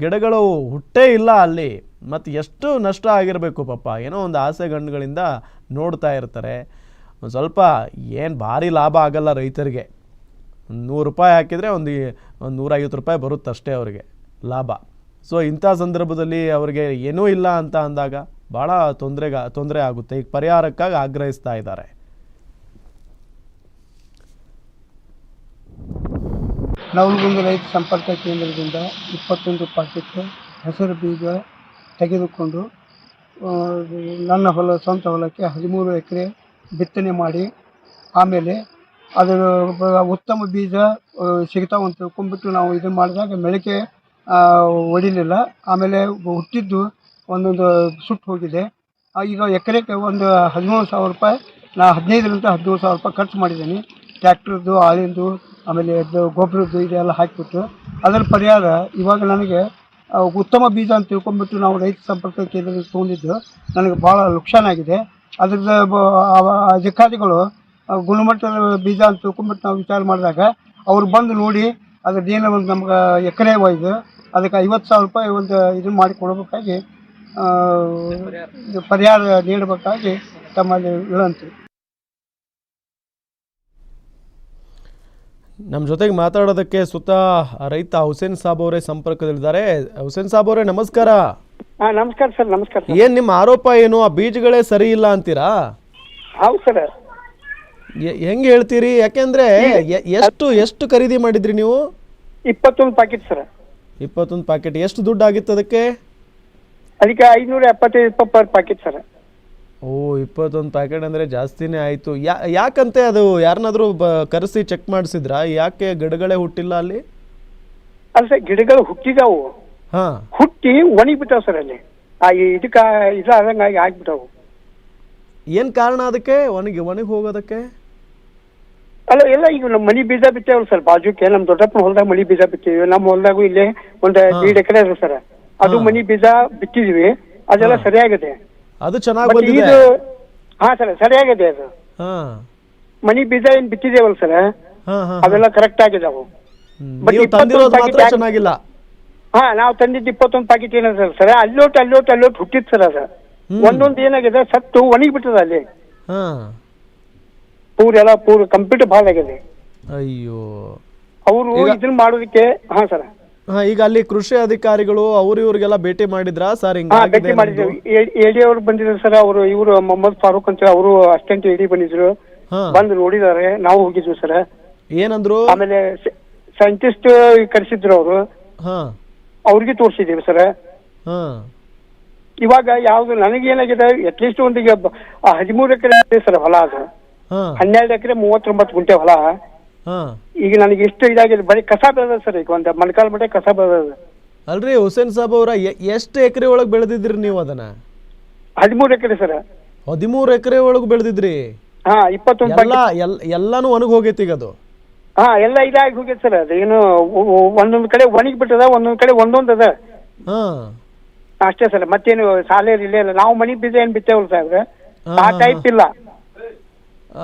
ಗಿಡಗಳು ಹುಟ್ಟೇ ಇಲ್ಲ ಅಲ್ಲಿ. ಮತ್ತು ಎಷ್ಟು ನಷ್ಟ ಆಗಿರಬೇಕು ಪಾಪ, ಏನೋ ಒಂದು ಆಸೆ ಗಣ್ಣುಗಳಿಂದ ನೋಡ್ತಾ ಇರ್ತಾರೆ. ಒಂದು ಸ್ವಲ್ಪ ಏನು ಭಾರಿ ಲಾಭ ಆಗಲ್ಲ ರೈತರಿಗೆ. ಒಂದು ನೂರು ರೂಪಾಯಿ ಹಾಕಿದರೆ ಒಂದು ಒಂದು ನೂರೈವತ್ತು ರೂಪಾಯಿ ಬರುತ್ತಷ್ಟೇ ಅವರಿಗೆ ಲಾಭ. ಸೊ ಇಂಥ ಸಂದರ್ಭದಲ್ಲಿ ಅವರಿಗೆ ಏನೂ ಇಲ್ಲ ಅಂತ ಅಂದಾಗ ಭಾಳ ತೊಂದರೆಗ, ತೊಂದರೆ ಆಗುತ್ತೆ. ಈಗ ಪರಿಹಾರಕ್ಕಾಗಿ ಆಗ್ರಹಿಸ್ತಾ ಇದ್ದಾರೆ. ನವಲಗುಂದ ರೈತ ಸಂಪರ್ಕ ಕೇಂದ್ರದಿಂದ ಇಪ್ಪತ್ತೊಂದು ಪಾಕೆಟ್ ಹೆಸರು ಬೀಜ ತೆಗೆದುಕೊಂಡು ನನ್ನ ಹೊಲ, ಸ್ವಂತ ಹೊಲಕ್ಕೆ ಹದಿಮೂರು ಎಕರೆ ಬಿತ್ತನೆ ಮಾಡಿ, ಆಮೇಲೆ ಅದರ ಉತ್ತಮ ಬೀಜ ಸಿಗ್ತಾವ ಅಂತ ತಿಳ್ಕೊಂಡ್ಬಿಟ್ಟು ನಾವು ಇದನ್ನು ಮಾಡಿದಾಗ ಮೆಳಕೆ ಒಡಿಲಿಲ್ಲ. ಆಮೇಲೆ ಹುಟ್ಟಿದ್ದು ಒಂದೊಂದು ಸುಟ್ಟು ಹೋಗಿದೆ. ಈಗ ಎಕರೆಗೆ ಒಂದು ಹದಿಮೂರು ಸಾವಿರ ರೂಪಾಯಿ, ನಾ ಹದಿನೈದರಿಂದ ಹದಿಮೂರು ಸಾವಿರ ರೂಪಾಯಿ ಖರ್ಚು ಮಾಡಿದ್ದೀನಿ. ಟ್ಯಾಕ್ಟ್ರದ್ದು ಆಳಿಂದು ಆಮೇಲೆ ಅದು ಗೊಬ್ಬರದ್ದು ಇದೆಲ್ಲ ಹಾಕಿಬಿಟ್ಟು. ಅದರ ಪರಿಹಾರ ಇವಾಗ ನನಗೆ ಉತ್ತಮ ಬೀಜ ಅಂತ ತಿಳ್ಕೊಂಬಿಟ್ಟು ನಾವು ರೈತ ಸಂಪರ್ಕ ಕೇಂದ್ರದಲ್ಲಿ ತೊಗೊಂಡಿದ್ದು ನನಗೆ ಭಾಳ ಲುಕ್ಷಾನಾಗಿದೆ ಅದ್ರದ್ದು ಅಧಿಕಾರಿಗಳು ಗುಣಮಟ್ಟದ ಬೀಜ ಅಂತ ತಿಳ್ಕೊಂಬಿಟ್ಟು ನಾವು ವಿಚಾರ ಮಾಡಿದಾಗ ಅವ್ರು ಬಂದು ನೋಡಿ, ಅದ್ರದ್ದು ಏನೋ ಒಂದು ನಮ್ಗೆ ಎಕರೆ ವೈಸ್ ಅದಕ್ಕೆ ಐವತ್ತು ಸಾವಿರ ರೂಪಾಯಿ ಒಂದು ಇದನ್ನು ಮಾಡಿ ಕೊಡಬೇಕಾಗಿ ಇದು ಪರಿಹಾರ ನೀಡಬೇಕಾಗಿ ತಮ್ಮಲ್ಲಿ ವಿನಂತಿ. ನಮ್ಮ ಜೊತೆಗೆ ಮಾತಾಡೋದಕ್ಕೆ ಸುತ್ತ ರೈತ ಹುಸೇನ್ ಸಾಬ್ ಅವರೇ ಸಂಪರ್ಕದಲ್ಲಿದ್ದಾರೆ. ಹುಸೇನ್ ಸಾಬ್ ಅವರೇ ನಮಸ್ಕಾರ. ಹಾಂ ನಮಸ್ಕಾರ ಸರ್ ನಮಸ್ಕಾರ ಸರ್. ಏನ್ ನಿಮ್ಮ ಆರೋಪ ಏನು? ಆ ಬೀಜಗಳೇ ಸರಿ ಇಲ್ಲ ಅಂತೀರಾ? ಹೌದು ಸರ್. ಎ- ಹೆಂಗ್ ಹೇಳ್ತೀರಿ? ಯಾಕೆಂದ್ರೆ ಎ- ಎಷ್ಟು ಎಷ್ಟು ಖರೀದಿ ಮಾಡಿದ್ರಿ ನೀವು? ಇಪ್ಪತ್ತೊಂದು ಪ್ಯಾಕೆಟ್ ಸರ್. ಇಪ್ಪತ್ತೊಂದು ಪ್ಯಾಕೆಟ್ ಎಷ್ಟು ದುಡ್ಡು ಆಗಿತ್ತು ಅದಕ್ಕೆ? ಅದಕ್ಕೆ ಐನೂರ ಎಪ್ಪತ್ತೈದು ರೂಪಾಯಿ ಪರ್ ಪ್ಯಾಕೆಟ್ ಸರ್ ಓ ಇಪ್ಪತ್ತೊಂದು ಪ್ಯಾಕೆಟ್ ಅಂದ್ರೆ ಜಾಸ್ತಿನೇ ಆಯಿತು. ಯಾ ಯಾಕಂತೆ ಅದು? ಯಾರನ್ನಾದರೂ ಬ ಕರೆಸಿ ಚೆಕ್ ಮಾಡಿಸಿದ್ರಾ? ಯಾಕೆ ಗಿಡಗಳೇ ಹುಟ್ಟಿಲ್ಲ ಅಲ್ಲಿ? ಅಲ್ಲ ಸರ್ ಗಿಡಗಳು ಹುಟ್ಟಿದಾವು. ಹಾಂ. ಹುಟ್ಟಿ ಒಣಗಿಬಿಟ್ಟಾವ ಸರ್ ಅಲ್ಲಿ. ಆ ಇದಕ್ಕೆ ಇದಾದಂಗಾಗಿ ಆಗ್ಬಿಟ್ಟಾವು. ಏನು ಕಾರಣ ಅದಕ್ಕೆ? ಒಣಗಿ ಒಣಗಿ ಹೋಗೋದಕ್ಕೆ? ಅಲ್ಲ ಎಲ್ಲ ಈಗ ನಮ್ಮ ಮನಿ ಬೀಜ ಬಿತ್ತೇವಲ್ಲ ಸರ್ ಬಾಜುಕ್ಕೆ ನಮ್ಮ ದೊಡ್ಡಪ್ಪನ ಹೊಲದಾಗ ಮನಿ ಬೀಜ ಬಿತ್ತೇವೆ. ನಮ್ಮ ಹೊಲದಾಗೂ ಇಲ್ಲೇ ಒಂದು ಎರಡು ಎಕರೆ ಇದೆ ಸರ್ ಅದು ಮನಿ ಬೀಜ ಬಿತ್ತಿದ್ವಿ ಅದೆಲ್ಲ ಸರಿಯಾಗಿದೆ. ಅದು ಚೆನ್ನಾಗಿ ಬಂದಿದೆ. ಇದು ಹಾ ಸರ್ ಸರಿಯಾಗಿದೆ ಅದು. ಹಾ. ಮನಿ ಬೀಜ ಏನ್ ಬಿತ್ತಿದೇವಲ್ಲ ಸರ್ ಅದೆಲ್ಲ ಹಾ ಅವೆಲ್ಲ ಕರೆಕ್ಟ್ ಆಗಿದಾವು ಹ್ಮ್. ಬಟ್ ನೀವು ಇಪ್ಪತ್ತೊಂದು ತಂದಿರೋದು ಮಾತ್ರ ಯಾಕೆ- ಚೆನ್ನಾಗಿಲ್ಲ. ಹಾ ನಾವು ತಂದಿದ್ದು ಇಪ್ಪತ್ತೊಂದು ಪ್ಯಾಕೆಟ್ ಏನದ ಸರ್ ಅಲ್ಲೋಟ್ ಅಲ್ಲೋಟ್ ಅಲ್ಲೋಟ್ ಹುಟ್ಟಿತ್ತು ಸರ್ ಅದು. ಒಂದೊಂದು ಏನಾಗಿದೆ ಸತ್ತು ಒಣಗಿ ಬಿಟ್ಟದ ಅಲ್ಲಿ. ಹಾ. ಪೂರ್ ಎಲ್ಲ ಪೂರ್ ಕಂಪ್ಯೂಟರ್ ಭಾಳ ಆಗಿದೆ. ಅಯ್ಯೋ. ಅವರು ಇದನ್ನ ಮಾಡೋದಕ್ಕೆ ಹಾ ಸರ್. ಹಾ ಈಗ ಅಲ್ಲಿ ಕೃಷಿ ಅಧಿಕಾರಿಗಳು ಅವ್ರು ಇವ್ರಿಗೆಲ್ಲ ಭೇಟಿ ಮಾಡಿದ್ರ ಸರ್? ಹಾ ಭೇಟಿ ಮಾಡಿದ್ರು ಎಡಿ ಅವರು ಬಂದಿದ್ರು ಸರ್ ಅವರು ಇವರು ಮೊಹಮ್ಮದ್ ಫಾರೂಕ್ ಅಂತ ಅವರು ಅಸಿಸ್ಟೆಂಟ್ ಎಡಿ ಬಂದಿದ್ರು. ಹಾ. ಬಂದು ನೋಡಿದಾರೆ ನಾವು ಹೋಗಿದ್ವಿ ಸರ್. ಏನಂದ್ರು? ಆಮೇಲೆ ಸೈಂಟಿಸ್ಟ್ ಕರೆಸಿದ್ರು ಅವರು. ಹಾ. ಅವ್ರಿಗೆ ತೋರಿಸಿದೀವಿ ಸರ್. ಹಾ. ಇವಾಗ ಯಾವ್ದು ನನಗೇನಾಗಿದೆ ಅಟ್ಲೀಸ್ಟ್ ಒಂದಿಗೆ ಹದಿಮೂರು ಎಕರೆ ಇದೆ ಸರ್ ಹೊಲ ಅದು. ಹಾ. ಹನ್ನೆರಡು ಎಕರೆ ಮೂವತ್ತೊಂಬತ್ತು ಗುಂಟೆ ಹೊಲ. ಹಾ. ಈಗ ನನಗೆ ಇಷ್ಟು ಇದಾಗಿದೆ. ಬರೀ ಕಸ ಬೆಳೆದ ಸರ್ ಈಗ ಒಂದು ಮೊಣಕಾಲ್ ಮಟ್ಟ ಕಸ ಬೆಳೆದ ಅಲ್ರಿ ಹುಸೇನ್ ಸಾಬ್ ಅವರ ಎಷ್ಟು ಎಕರೆ ಒಳಗೆ ಬೆಳೆದಿದ್ರಿ ನೀವು ಅದನ್ನ? ಹದಿಮೂರು ಎಕರೆ ಸರ್. ಹದಿಮೂರು ಎಕರೆ ಒಳಗೆ ಬೆಳೆದಿದ್ರಿ? ಹಾ ಇಪ್ಪತ್ತೊಂದು ಎಲ್ಲ ಎಲ್ ಎಲ್ಲಾನು ಒಣಗಿ ಹೋಗೈತಿ ಈಗ ಅದು. ಹಾ ಎಲ್ಲ ಇದಾಗಿ ಹೋಗೈತಿ ಸರ್ ಅದು. ಏನು ಒಂದೊಂದು ಕಡೆ ಒಣಗಿ ಬಿಟ್ಟದ ಒಂದೊಂದು ಕಡೆ ಒಂದೊಂದು ಅದ. ಹಾ. ಅಷ್ಟೇ ಸರ್. ಮತ್ತೇನು ಸಾಲೇರಿ ಇಲ್ಲೇ. ಇಲ್ಲ ನಾವು ಮನಿ ಬೀಜ ಏನ್ ಬಿತ್ತೇವಲ್ಲ ಸಾಹೇಬ್ರೆ? ಆ ಟೈಪ್ ಇಲ್ಲ.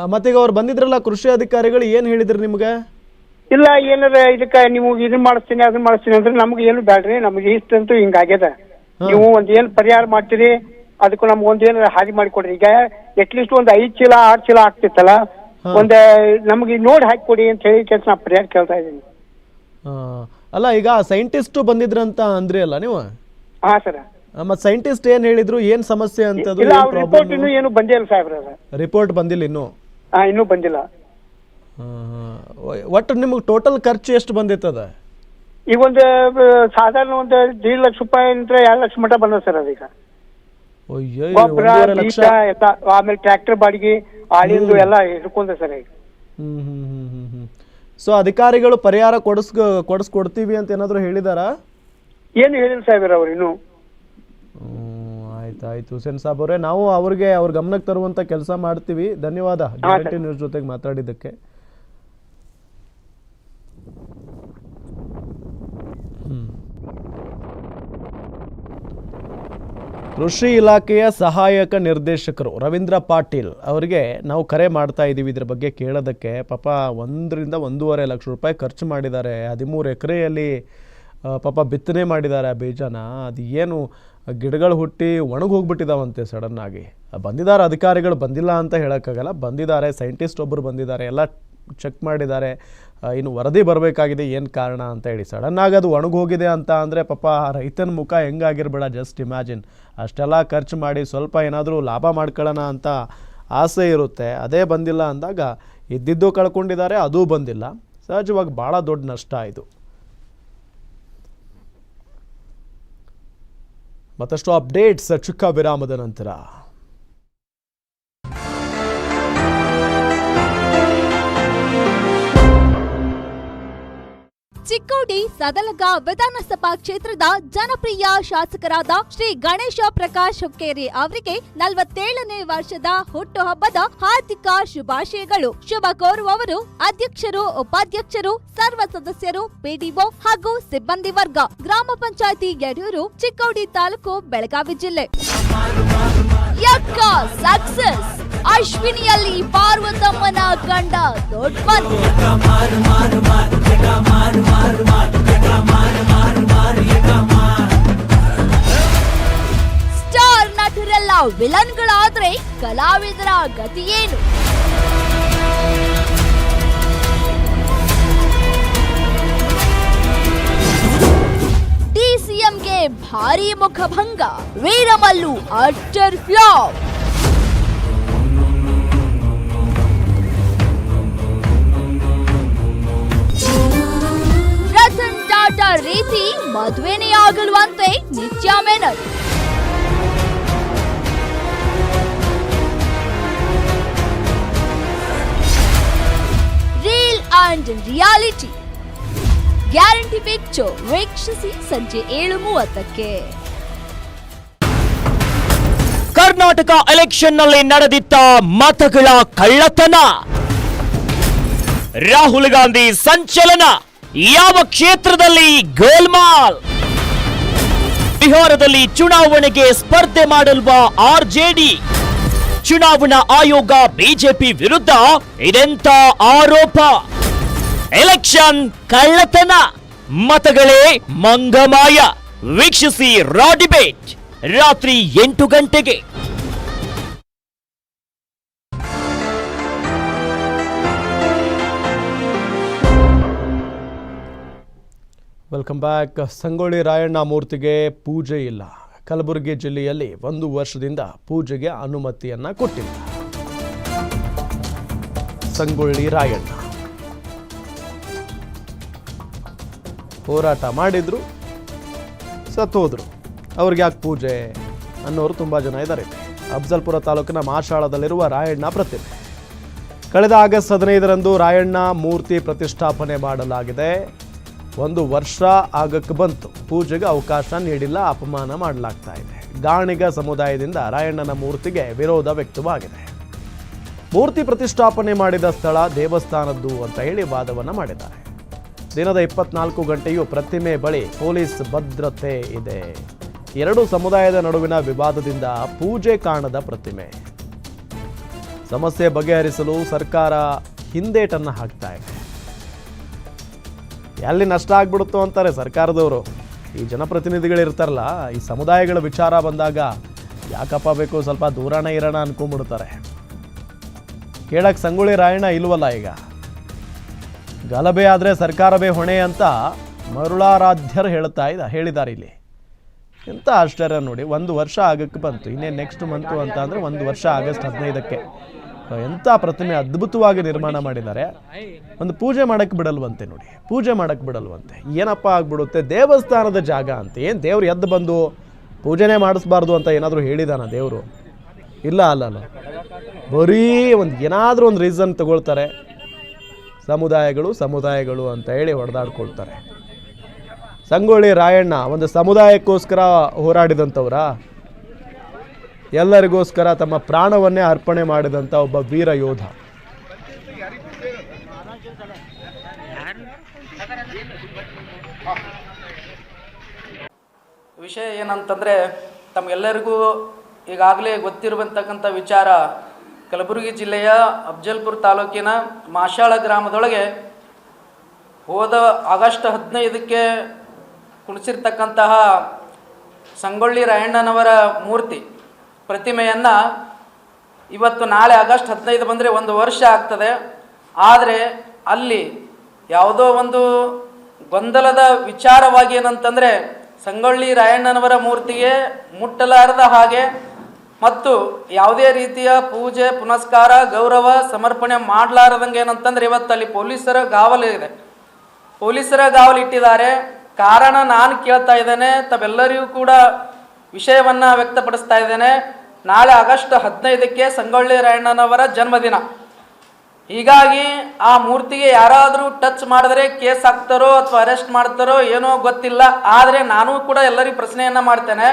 ಮತ್ತೀಗ ಅವ್ರು ಬಂದಿದ್ರಲ್ಲ ಕೃಷಿ ಅಧಿಕಾರಿಗಳು ಏನ್ ಹೇಳಿದ್ರು ನಿಮ್ಗೆ? ಇಲ್ಲ ಏನಾರ ಇದಕ್ಕ ನೀವು ಇದನ್ನ ಮಾಡಿಸ್ತೀನಿ ಅದನ್ನ ಮಾಡಿಸ್ತೀನಿ ಅಂದ್ರೆ ನಮ್ಗೆ ಏನು ಬೇಡ್ರಿ ನಮ್ಗೆ ಇಷ್ಟಂತೂ ಹಿಂಗಾಗ್ಯದ ನೀವು ಒಂದ್ ಏನ್ ಪರಿಹಾರ ಮಾಡ್ತೀರಿ ಅದಕ್ಕೂ ನಮ್ಗೆ ಒಂದ್ ಏನಾರ ಹಾದಿ ಮಾಡಿಕೊಡ್ರಿ. ಈಗ ಅಟ್ಲೀಸ್ಟ್ ಒಂದ್ ಐದ್ ಚೀಲ ಆರ್ ಚೀಲ ಆಗ್ತಿತ್ತಲ್ಲ ಒಂದ್ ನಮ್ಗೆ ನೋಡಿ ಹಾಕಿಕೊಡಿ ಅಂತ ಹೇಳಿ ಕೆಲಸ ನಾ ಪರಿಹಾರ ಕೇಳ್ತಾ ಇದ್ದೀನಿ. ಆ, ಅಲ್ಲ ಈಗ ಸೈಂಟಿಸ್ಟ್ ಬಂದಿದ್ರಂತ ಅಂದ್ರಿ ಅಲ್ಲ ನೀವು? ಹಾ ಸರ್. ಮತ್ತೆ ಸೈಂಟಿಸ್ಟ್ ಏನ್ ಹೇಳಿದ್ರು ಏನ್ ಸಮಸ್ಯೆ ಅಂತದ್ದು ಇಲ್ಲ ಅವ್ರ ರಿಪೋರ್ಟ್ ಇನ್ನೂ ಏನು ಬಂದಿಲ್ಲ ಸಾಹೇಬ್ರ ರಿಪೋರ್ಟ್ ಬಂದಿಲ್ಲ ಇನ್ನು? ಹಾ ಇನ್ನೂ ಬಂದಿಲ್ಲ. ಒಟ್ಟು ನಿಮಗೆ ಟೋಟಲ್ ಖರ್ಚು ಎಷ್ಟು ಬಂದಿತ್ತದ ಈಗ ಒಂದು ಆ, ಸಾಧಾರಣ ಒಂದು ದೇಡ್ ಲಕ್ಷ ರೂಪಾಯಿ ಅಂದ್ರೆ ಎರಡು ಲಕ್ಷ ಮಟ್ಟ ಬಂದ ಸರ್ ಅದೀಗ. ಅಯ್ಯೋ ಗೊಬ್ಬರ ಒಂದೂವರೆ ಲಕ್ಷ? ಬೀಜ ಎಲ್ಲ ಆಮೇಲೆ ಟ್ರ್ಯಾಕ್ಟರ್ ಬಾಡಿಗೆ ಆಳಿಂದು ಎಲ್ಲ ಹಿಡ್ಕೊಂಡೆ ಸರ್ ಈಗ. ಸೊ ಅಧಿಕಾರಿಗಳು ಪರಿಹಾರ ಕೊಡಿಸ್ ಕೊಡಿಸ್ಕೊಡ್ತೀವಿ ಅಂತ ಏನಾದರೂ ಹೇಳಿದಾರ? ಏನು ಹೇಳಿಲ್ಲ ಸಾಹೇಬ್ರ ಅವ್ರು ಇನ್ನು. ಆಯ್ತು ಆಯ್ತು. ಹುಸೇನ್ ಸಾಬ್ ಅವರೇ ನಾವು ಅವ್ರಿಗೆ ಅವ್ರ ಗಮನಕ್ಕೆ ತರುವಂತ ಕೆಲಸ ಮಾಡ್ತೀವಿ. ಧನ್ಯವಾದ. ಗ್ಯಾರಂಟಿ ನ್ಯೂಸ್ ಜೊತೆಗೆ ಮಾತಾಡಿದ್ದಕ್ಕೆ. ಕೃಷಿ ಇಲಾಖೆಯ ಸಹಾಯಕ ನಿರ್ದೇಶಕರು ರವೀಂದ್ರ ಪಾಟೀಲ್ ಅವರಿಗೆ ನಾವು ಕರೆ ಮಾಡ್ತಾ ಇದ್ದೀವಿ ಇದ್ರ ಬಗ್ಗೆ ಕೇಳೋದಕ್ಕೆ. ಪಾಪ ಒಂದರಿಂದ ಒಂದೂವರೆ ಲಕ್ಷ ರೂಪಾಯಿ ಖರ್ಚು ಮಾಡಿದ್ದಾರೆ. ಹದಿಮೂರು ಎಕರೆಯಲ್ಲಿ ಪಾಪ ಬಿತ್ತನೆ ಮಾಡಿದ್ದಾರೆ ಆ ಬೀಜನ. ಅದು ಏನು ಗಿಡಗಳು ಹುಟ್ಟಿ ಒಣಗಿ ಹೋಗ್ಬಿಟ್ಟಿದಾವಂತೆ ಸಡನ್ನಾಗಿ ಬಂದಿದ್ದಾರೆ ಅಧಿಕಾರಿಗಳು, ಬಂದಿಲ್ಲ ಅಂತ ಹೇಳೋಕ್ಕಾಗಲ್ಲ. ಬಂದಿದ್ದಾರೆ ಸೈಂಟಿಸ್ಟ್ ಒಬ್ಬರು ಬಂದಿದ್ದಾರೆ, ಎಲ್ಲ ಚೆಕ್ ಮಾಡಿದ್ದಾರೆ. ಇನ್ನು ವರದಿ ಬರಬೇಕಾಗಿದೆ, ಏನು ಕಾರಣ ಅಂತ ಹೇಳಿ. ಸಡನ್ನಾಗಿ ಅದು ಒಣಗಿ ಹೋಗಿದೆ ಅಂತ ಅಂದರೆ ಪಾಪ ರೈತನ ಮುಖ ಹೆಂಗಾಗಿರ್ಬೇಡ ಜಸ್ಟ್ ಇಮ್ಯಾಜಿನ್ ಅಷ್ಟೆಲ್ಲ ಖರ್ಚು ಮಾಡಿ ಸ್ವಲ್ಪ ಏನಾದರೂ ಲಾಭ ಮಾಡ್ಕೊಳ್ಳೋಣ ಅಂತ ಆಸೆ ಇರುತ್ತೆ. ಅದೇ ಬಂದಿಲ್ಲ ಅಂದಾಗ ಇದ್ದಿದ್ದು ಕಳ್ಕೊಂಡಿದ್ದಾರೆ, ಅದೂ ಬಂದಿಲ್ಲ. ಸಹಜವಾಗಿ ಭಾಳ ದೊಡ್ಡ ನಷ್ಟ ಇದು. ಮತ್ತಷ್ಟು ಅಪ್ಡೇಟ್ಸ್ ಚಿಕ್ಕ ವಿರಾಮದ ನಂತರ. ಚಿಕ್ಕೋಡಿ ಸದಲಗ ವಿಧಾನಸಭಾ ಕ್ಷೇತ್ರದ ಜನಪ್ರಿಯ ಶಾಸಕರಾದ ಶ್ರೀ ಗಣೇಶ ಪ್ರಕಾಶ್ ಹುಕ್ಕೇರಿ ಅವರಿಗೆ ನಲವತ್ತೇಳನೇ ವರ್ಷದ ಹುಟ್ಟುಹಬ್ಬದ ಹಾರ್ದಿಕ ಶುಭಾಶಯಗಳು. ಶುಭ ಕೋರುವವರು ಅಧ್ಯಕ್ಷರು, ಉಪಾಧ್ಯಕ್ಷರು, ಸರ್ವ ಸದಸ್ಯರು, ಪಿಡಿಒ ಹಾಗೂ ಸಿಬ್ಬಂದಿ ವರ್ಗ. ಗ್ರಾಮ ಪಂಚಾಯಿತಿ ಯಡಿಯೂರು ಚಿಕ್ಕೋಡಿ ತಾಲೂಕು ಬೆಳಗಾವಿ ಜಿಲ್ಲೆ. ಯಕ್ಕ ಸಕ್ಸಸ್. ಅಶ್ವಿನಿಯಲ್ಲಿ ಪಾರ್ವತಮ್ಮನ ಕಂಡ ದೊಡ್ಡ ಸ್ಟಾರ್ ನಟರೆಲ್ಲ ವಿಲನ್ಗಳಾದ್ರೆ ಕಲಾವಿದರ ಗತಿಯೇನು ಡಿಸಿಎಂಗೆ ಭಾರಿ ಮುಖಭಂಗ ವೀರಮಲ್ಲು ಅಟ್ಟರ್ ಫ್ಲಾಪ್ ರತನ್ ಟಾಟಾ ರೀತಿ ಮದುವೆನೇ ಆಗಲ್ವಂತೆ ನಿತ್ಯ Menon reel and reality guarantee ಬೆಚ್ಚು ವೀಕ್ಷಿಸಿ ಸಂಜೆ ಏಳು ಮೂವತ್ತಕ್ಕೆ ಕರ್ನಾಟಕ ಎಲೆಕ್ಷನ್ನಲ್ಲಿ ನಡೆದಿದ್ದ ಮತಗಳ ಕಳ್ಳತನ. ರಾಹುಲ್ ಗಾಂಧಿ ಸಂಚಲನ. ಯಾವ ಕ್ಷೇತ್ರದಲ್ಲಿ ಗೋಲ್ಮಾಲ್? ಬಿಹಾರದಲ್ಲಿ ಚುನಾವಣೆಗೆ ಸ್ಪರ್ಧೆ ಮಾಡಲ್ವ ಆರ್ಜೆಡಿ ಚುನಾವಣಾ ಆಯೋಗ ಬಿಜೆಪಿ ವಿರುದ್ಧ ಇದೆಂತ ಆರೋಪ? ಎಲೆಕ್ಷನ್ ಕಳ್ಳತನ. ಮತಗಳೇ ಮಂಗಮಾಯ. ವೀಕ್ಷಿಸಿ ರಾ ಡಿಬೇಟ್ ರಾತ್ರಿ ಎಂಟು ಗಂಟೆಗೆ. Welcome back. ಸಂಗೊಳ್ಳಿ ರಾಯಣ್ಣ ಮೂರ್ತಿಗೆ ಪೂಜೆ ಇಲ್ಲ. ಕಲಬುರಗಿ ಜಿಲ್ಲೆಯಲ್ಲಿ ಒಂದು ವರ್ಷದಿಂದ ಪೂಜೆಗೆ ಅನುಮತಿಯನ್ನ ಕೊಟ್ಟಿಲ್ಲ. ಸಂಗೊಳ್ಳಿ ರಾಯಣ್ಣ. ಹೋರಾಟ ಮಾಡಿದ್ರು ಸತ್ತೋದ್ರು ಅವ್ರಿಗೆ ಯಾಕೆ ಪೂಜೆ ಅನ್ನೋರು ತುಂಬ ಜನ ಇದ್ದಾರೆ ಅಫ್ಜಲ್ಪುರ ತಾಲೂಕಿನ ಮಾಶಾಳದಲ್ಲಿರುವ ರಾಯಣ್ಣ ಪ್ರತಿಮೆ. ಕಳೆದ ಆಗಸ್ಟ್ ಹದಿನೈದರಂದು ರಾಯಣ್ಣ ಮೂರ್ತಿ ಪ್ರತಿಷ್ಠಾಪನೆ ಮಾಡಲಾಗಿದೆ. ಒಂದು ವರ್ಷ ಆಗಕ್ಕೆ ಬಂತು. ಪೂಜೆಗೆ ಅವಕಾಶ ನೀಡಿಲ್ಲ, ಅಪಮಾನ ಮಾಡಲಾಗ್ತಾ ಇದೆ. ಗಾಣಿಗ ಸಮುದಾಯದಿಂದ ರಾಯಣ್ಣನ ಮೂರ್ತಿಗೆ ವಿರೋಧ ವ್ಯಕ್ತವಾಗಿದೆ. ಮೂರ್ತಿ ಪ್ರತಿಷ್ಠಾಪನೆ ಮಾಡಿದ ಸ್ಥಳ ದೇವಸ್ಥಾನದ್ದು ಅಂತ ಹೇಳಿ ವಾದವನ್ನು ಮಾಡಿದ್ದಾರೆ. ದಿನದ ಇಪ್ಪತ್ನಾಲ್ಕು ಗಂಟೆಯೂ ಪ್ರತಿಮೆ ಬಳಿ ಪೊಲೀಸ್ ಭದ್ರತೆ ಇದೆ. ಎರಡು ಸಮುದಾಯದ ನಡುವಿನ ವಿವಾದದಿಂದ ಪೂಜೆ ಕಾಣದ ಪ್ರತಿಮೆ. ಸಮಸ್ಯೆ ಬಗೆಹರಿಸಲು ಸರ್ಕಾರ ಹಿಂದೇಟನ್ನು ಹಾಕ್ತಾ ಇದೆ. ಎಲ್ಲಿ ನಷ್ಟ ಆಗ್ಬಿಡುತ್ತೋ ಅಂತಾರೆ ಸರ್ಕಾರದವರು. ಈ ಜನಪ್ರತಿನಿಧಿಗಳು ಇರ್ತಾರಲ್ಲ ಈ ಸಮುದಾಯಗಳ ವಿಚಾರ ಬಂದಾಗ ಯಾಕಪ್ಪ ಬೇಕು ಸ್ವಲ್ಪ ದೂರಣ ಇರೋಣ ಅನ್ಕೊಂಡ್ಬಿಡ್ತಾರೆ. ಕೇಳಕ್ಕೆ ಸಂಗೊಳ್ಳಿ ರಾಯಣ್ಣ ಇಲ್ವಲ್ಲ ಈಗ? ಗಲಭೆ ಆದರೆ ಸರ್ಕಾರವೇ ಹೊಣೆ ಅಂತ ಮರುಳಾರಾಧ್ಯರು ಹೇಳ್ತಾ ಇದ್ದ ಹೇಳಿದ್ದಾರೆ ಇಲ್ಲಿ. ಎಂಥ ಆಶ್ಚರ್ಯ ನೋಡಿ, ಒಂದು ವರ್ಷ ಆಗಕ್ಕೆ ಬಂತು, ಇನ್ನೇ ನೆಕ್ಸ್ಟ್ ಮಂತು ಅಂತ ಅಂದರೆ ಒಂದು ವರ್ಷ ಆಗಸ್ಟ್ ಹದಿನೈದಕ್ಕೆ. ಎಂಥ ಪ್ರತಿಮೆ ಅದ್ಭುತವಾಗಿ ನಿರ್ಮಾಣ ಮಾಡಿದ್ದಾರೆ. ಒಂದು ಪೂಜೆ ಮಾಡೋಕ್ಕೆ ಬಿಡಲ್ವಂತೆ ನೋಡಿ, ಪೂಜೆ ಮಾಡಕ್ಕೆ ಬಿಡಲ್ವಂತೆ. ಏನಪ್ಪ ಆಗ್ಬಿಡುತ್ತೆ, ದೇವಸ್ಥಾನದ ಜಾಗ ಅಂತ, ಏನು ದೇವ್ರು ಎದ್ದು ಬಂದು ಪೂಜೆನೇ ಮಾಡಿಸ್ಬಾರ್ದು ಅಂತ ಏನಾದರೂ ಹೇಳಿದಾನ ದೇವರು? ಇಲ್ಲ, ಅಲ್ಲ ಬರೀ ಒಂದು ಏನಾದರೂ ಒಂದು ರೀಸನ್ ತಗೊಳ್ತಾರೆ. ಸಮುದಾಯಗಳು ಸಮುದಾಯಗಳು ಅಂತ ಹೇಳಿ ಹೊಡೆದಾಡ್ಕೊಳ್ತಾರೆ. ಸಂಗೊಳ್ಳಿ ರಾಯಣ್ಣ, ಒಂದು ಸಮುದಾಯಕ್ಕೋಸ್ಕರ ಹೋರಾಡಿದಂಥವ್ರ? ಎಲ್ಲರಿಗೋಸ್ಕರ ತಮ್ಮ ಪ್ರಾಣವನ್ನೇ ಅರ್ಪಣೆ ಮಾಡಿದಂಥ ಒಬ್ಬ ವೀರ ಯೋಧ. ವಿಷಯ ಏನಂತಂದರೆ, ತಮಗೆಲ್ಲರಿಗೂ ಈಗಾಗಲೇ ಗೊತ್ತಿರುವಂತಕ್ಕಂಥ ವಿಚಾರ ಕಲಬುರಗಿ ಜಿಲ್ಲೆಯ ಅಫ್ಜಲ್ಪುರ ತಾಲೂಕಿನ ಮಾಶಾಳ ಗ್ರಾಮದೊಳಗೆ ಹೋದ ಆಗಸ್ಟ್ ಹದಿನೈದಕ್ಕೆ ಕುಣಿಸಿರ್ತಕ್ಕಂತಹ ಸಂಗೊಳ್ಳಿ ರಾಯಣ್ಣನವರ ಮೂರ್ತಿ ಪ್ರತಿಮೆಯನ್ನು ಇವತ್ತು ನಾಳೆ ಆಗಸ್ಟ್ ಹದಿನೈದು ಬಂದರೆ ಒಂದು ವರ್ಷ ಆಗ್ತದೆ. ಆದರೆ ಅಲ್ಲಿ ಯಾವುದೋ ಒಂದು ಗೊಂದಲದ ವಿಚಾರವಾಗಿ ಏನಂತಂದರೆ ಸಂಗೊಳ್ಳಿ ರಾಯಣ್ಣನವರ ಮೂರ್ತಿಗೆ ಮುಟ್ಟಲಾರದ ಹಾಗೆ ಮತ್ತು ಯಾವುದೇ ರೀತಿಯ ಪೂಜೆ, ಪುನಸ್ಕಾರ, ಗೌರವ, ಸಮರ್ಪಣೆ ಮಾಡಲಾರದಂಗೆ ಏನಂತಂದ್ರೆ ಇವತ್ತು ಅಲ್ಲಿ ಪೊಲೀಸರ ಗಾವಲು ಇದೆ. ಪೊಲೀಸರ ಗಾವಲು ಇಟ್ಟಿದ್ದಾರೆ. ಕಾರಣ ನಾನು ಕೇಳ್ತಾ ಇದ್ದೇನೆ. ತಾವೆಲ್ಲರಿಗೂ ಕೂಡ ವಿಷಯವನ್ನ ವ್ಯಕ್ತಪಡಿಸ್ತಾ ಇದ್ದೇನೆ. ನಾಳೆ ಆಗಸ್ಟ್ ಹದಿನೈದಕ್ಕೆ ಸಂಗೊಳ್ಳಿ ರಾಯಣ್ಣನವರ ಜನ್ಮದಿನ. ಹೀಗಾಗಿ ಆ ಮೂರ್ತಿಗೆ ಯಾರಾದರೂ ಟಚ್ ಮಾಡಿದ್ರೆ ಕೇಸ್ ಹಾಕ್ತಾರೋ ಅಥವಾ ಅರೆಸ್ಟ್ ಮಾಡ್ತಾರೋ ಏನೋ ಗೊತ್ತಿಲ್ಲ. ಆದರೆ ನಾನು ಕೂಡ ಎಲ್ಲರಿಗೂ ಪ್ರಶ್ನೆಯನ್ನ ಮಾಡ್ತೇನೆ.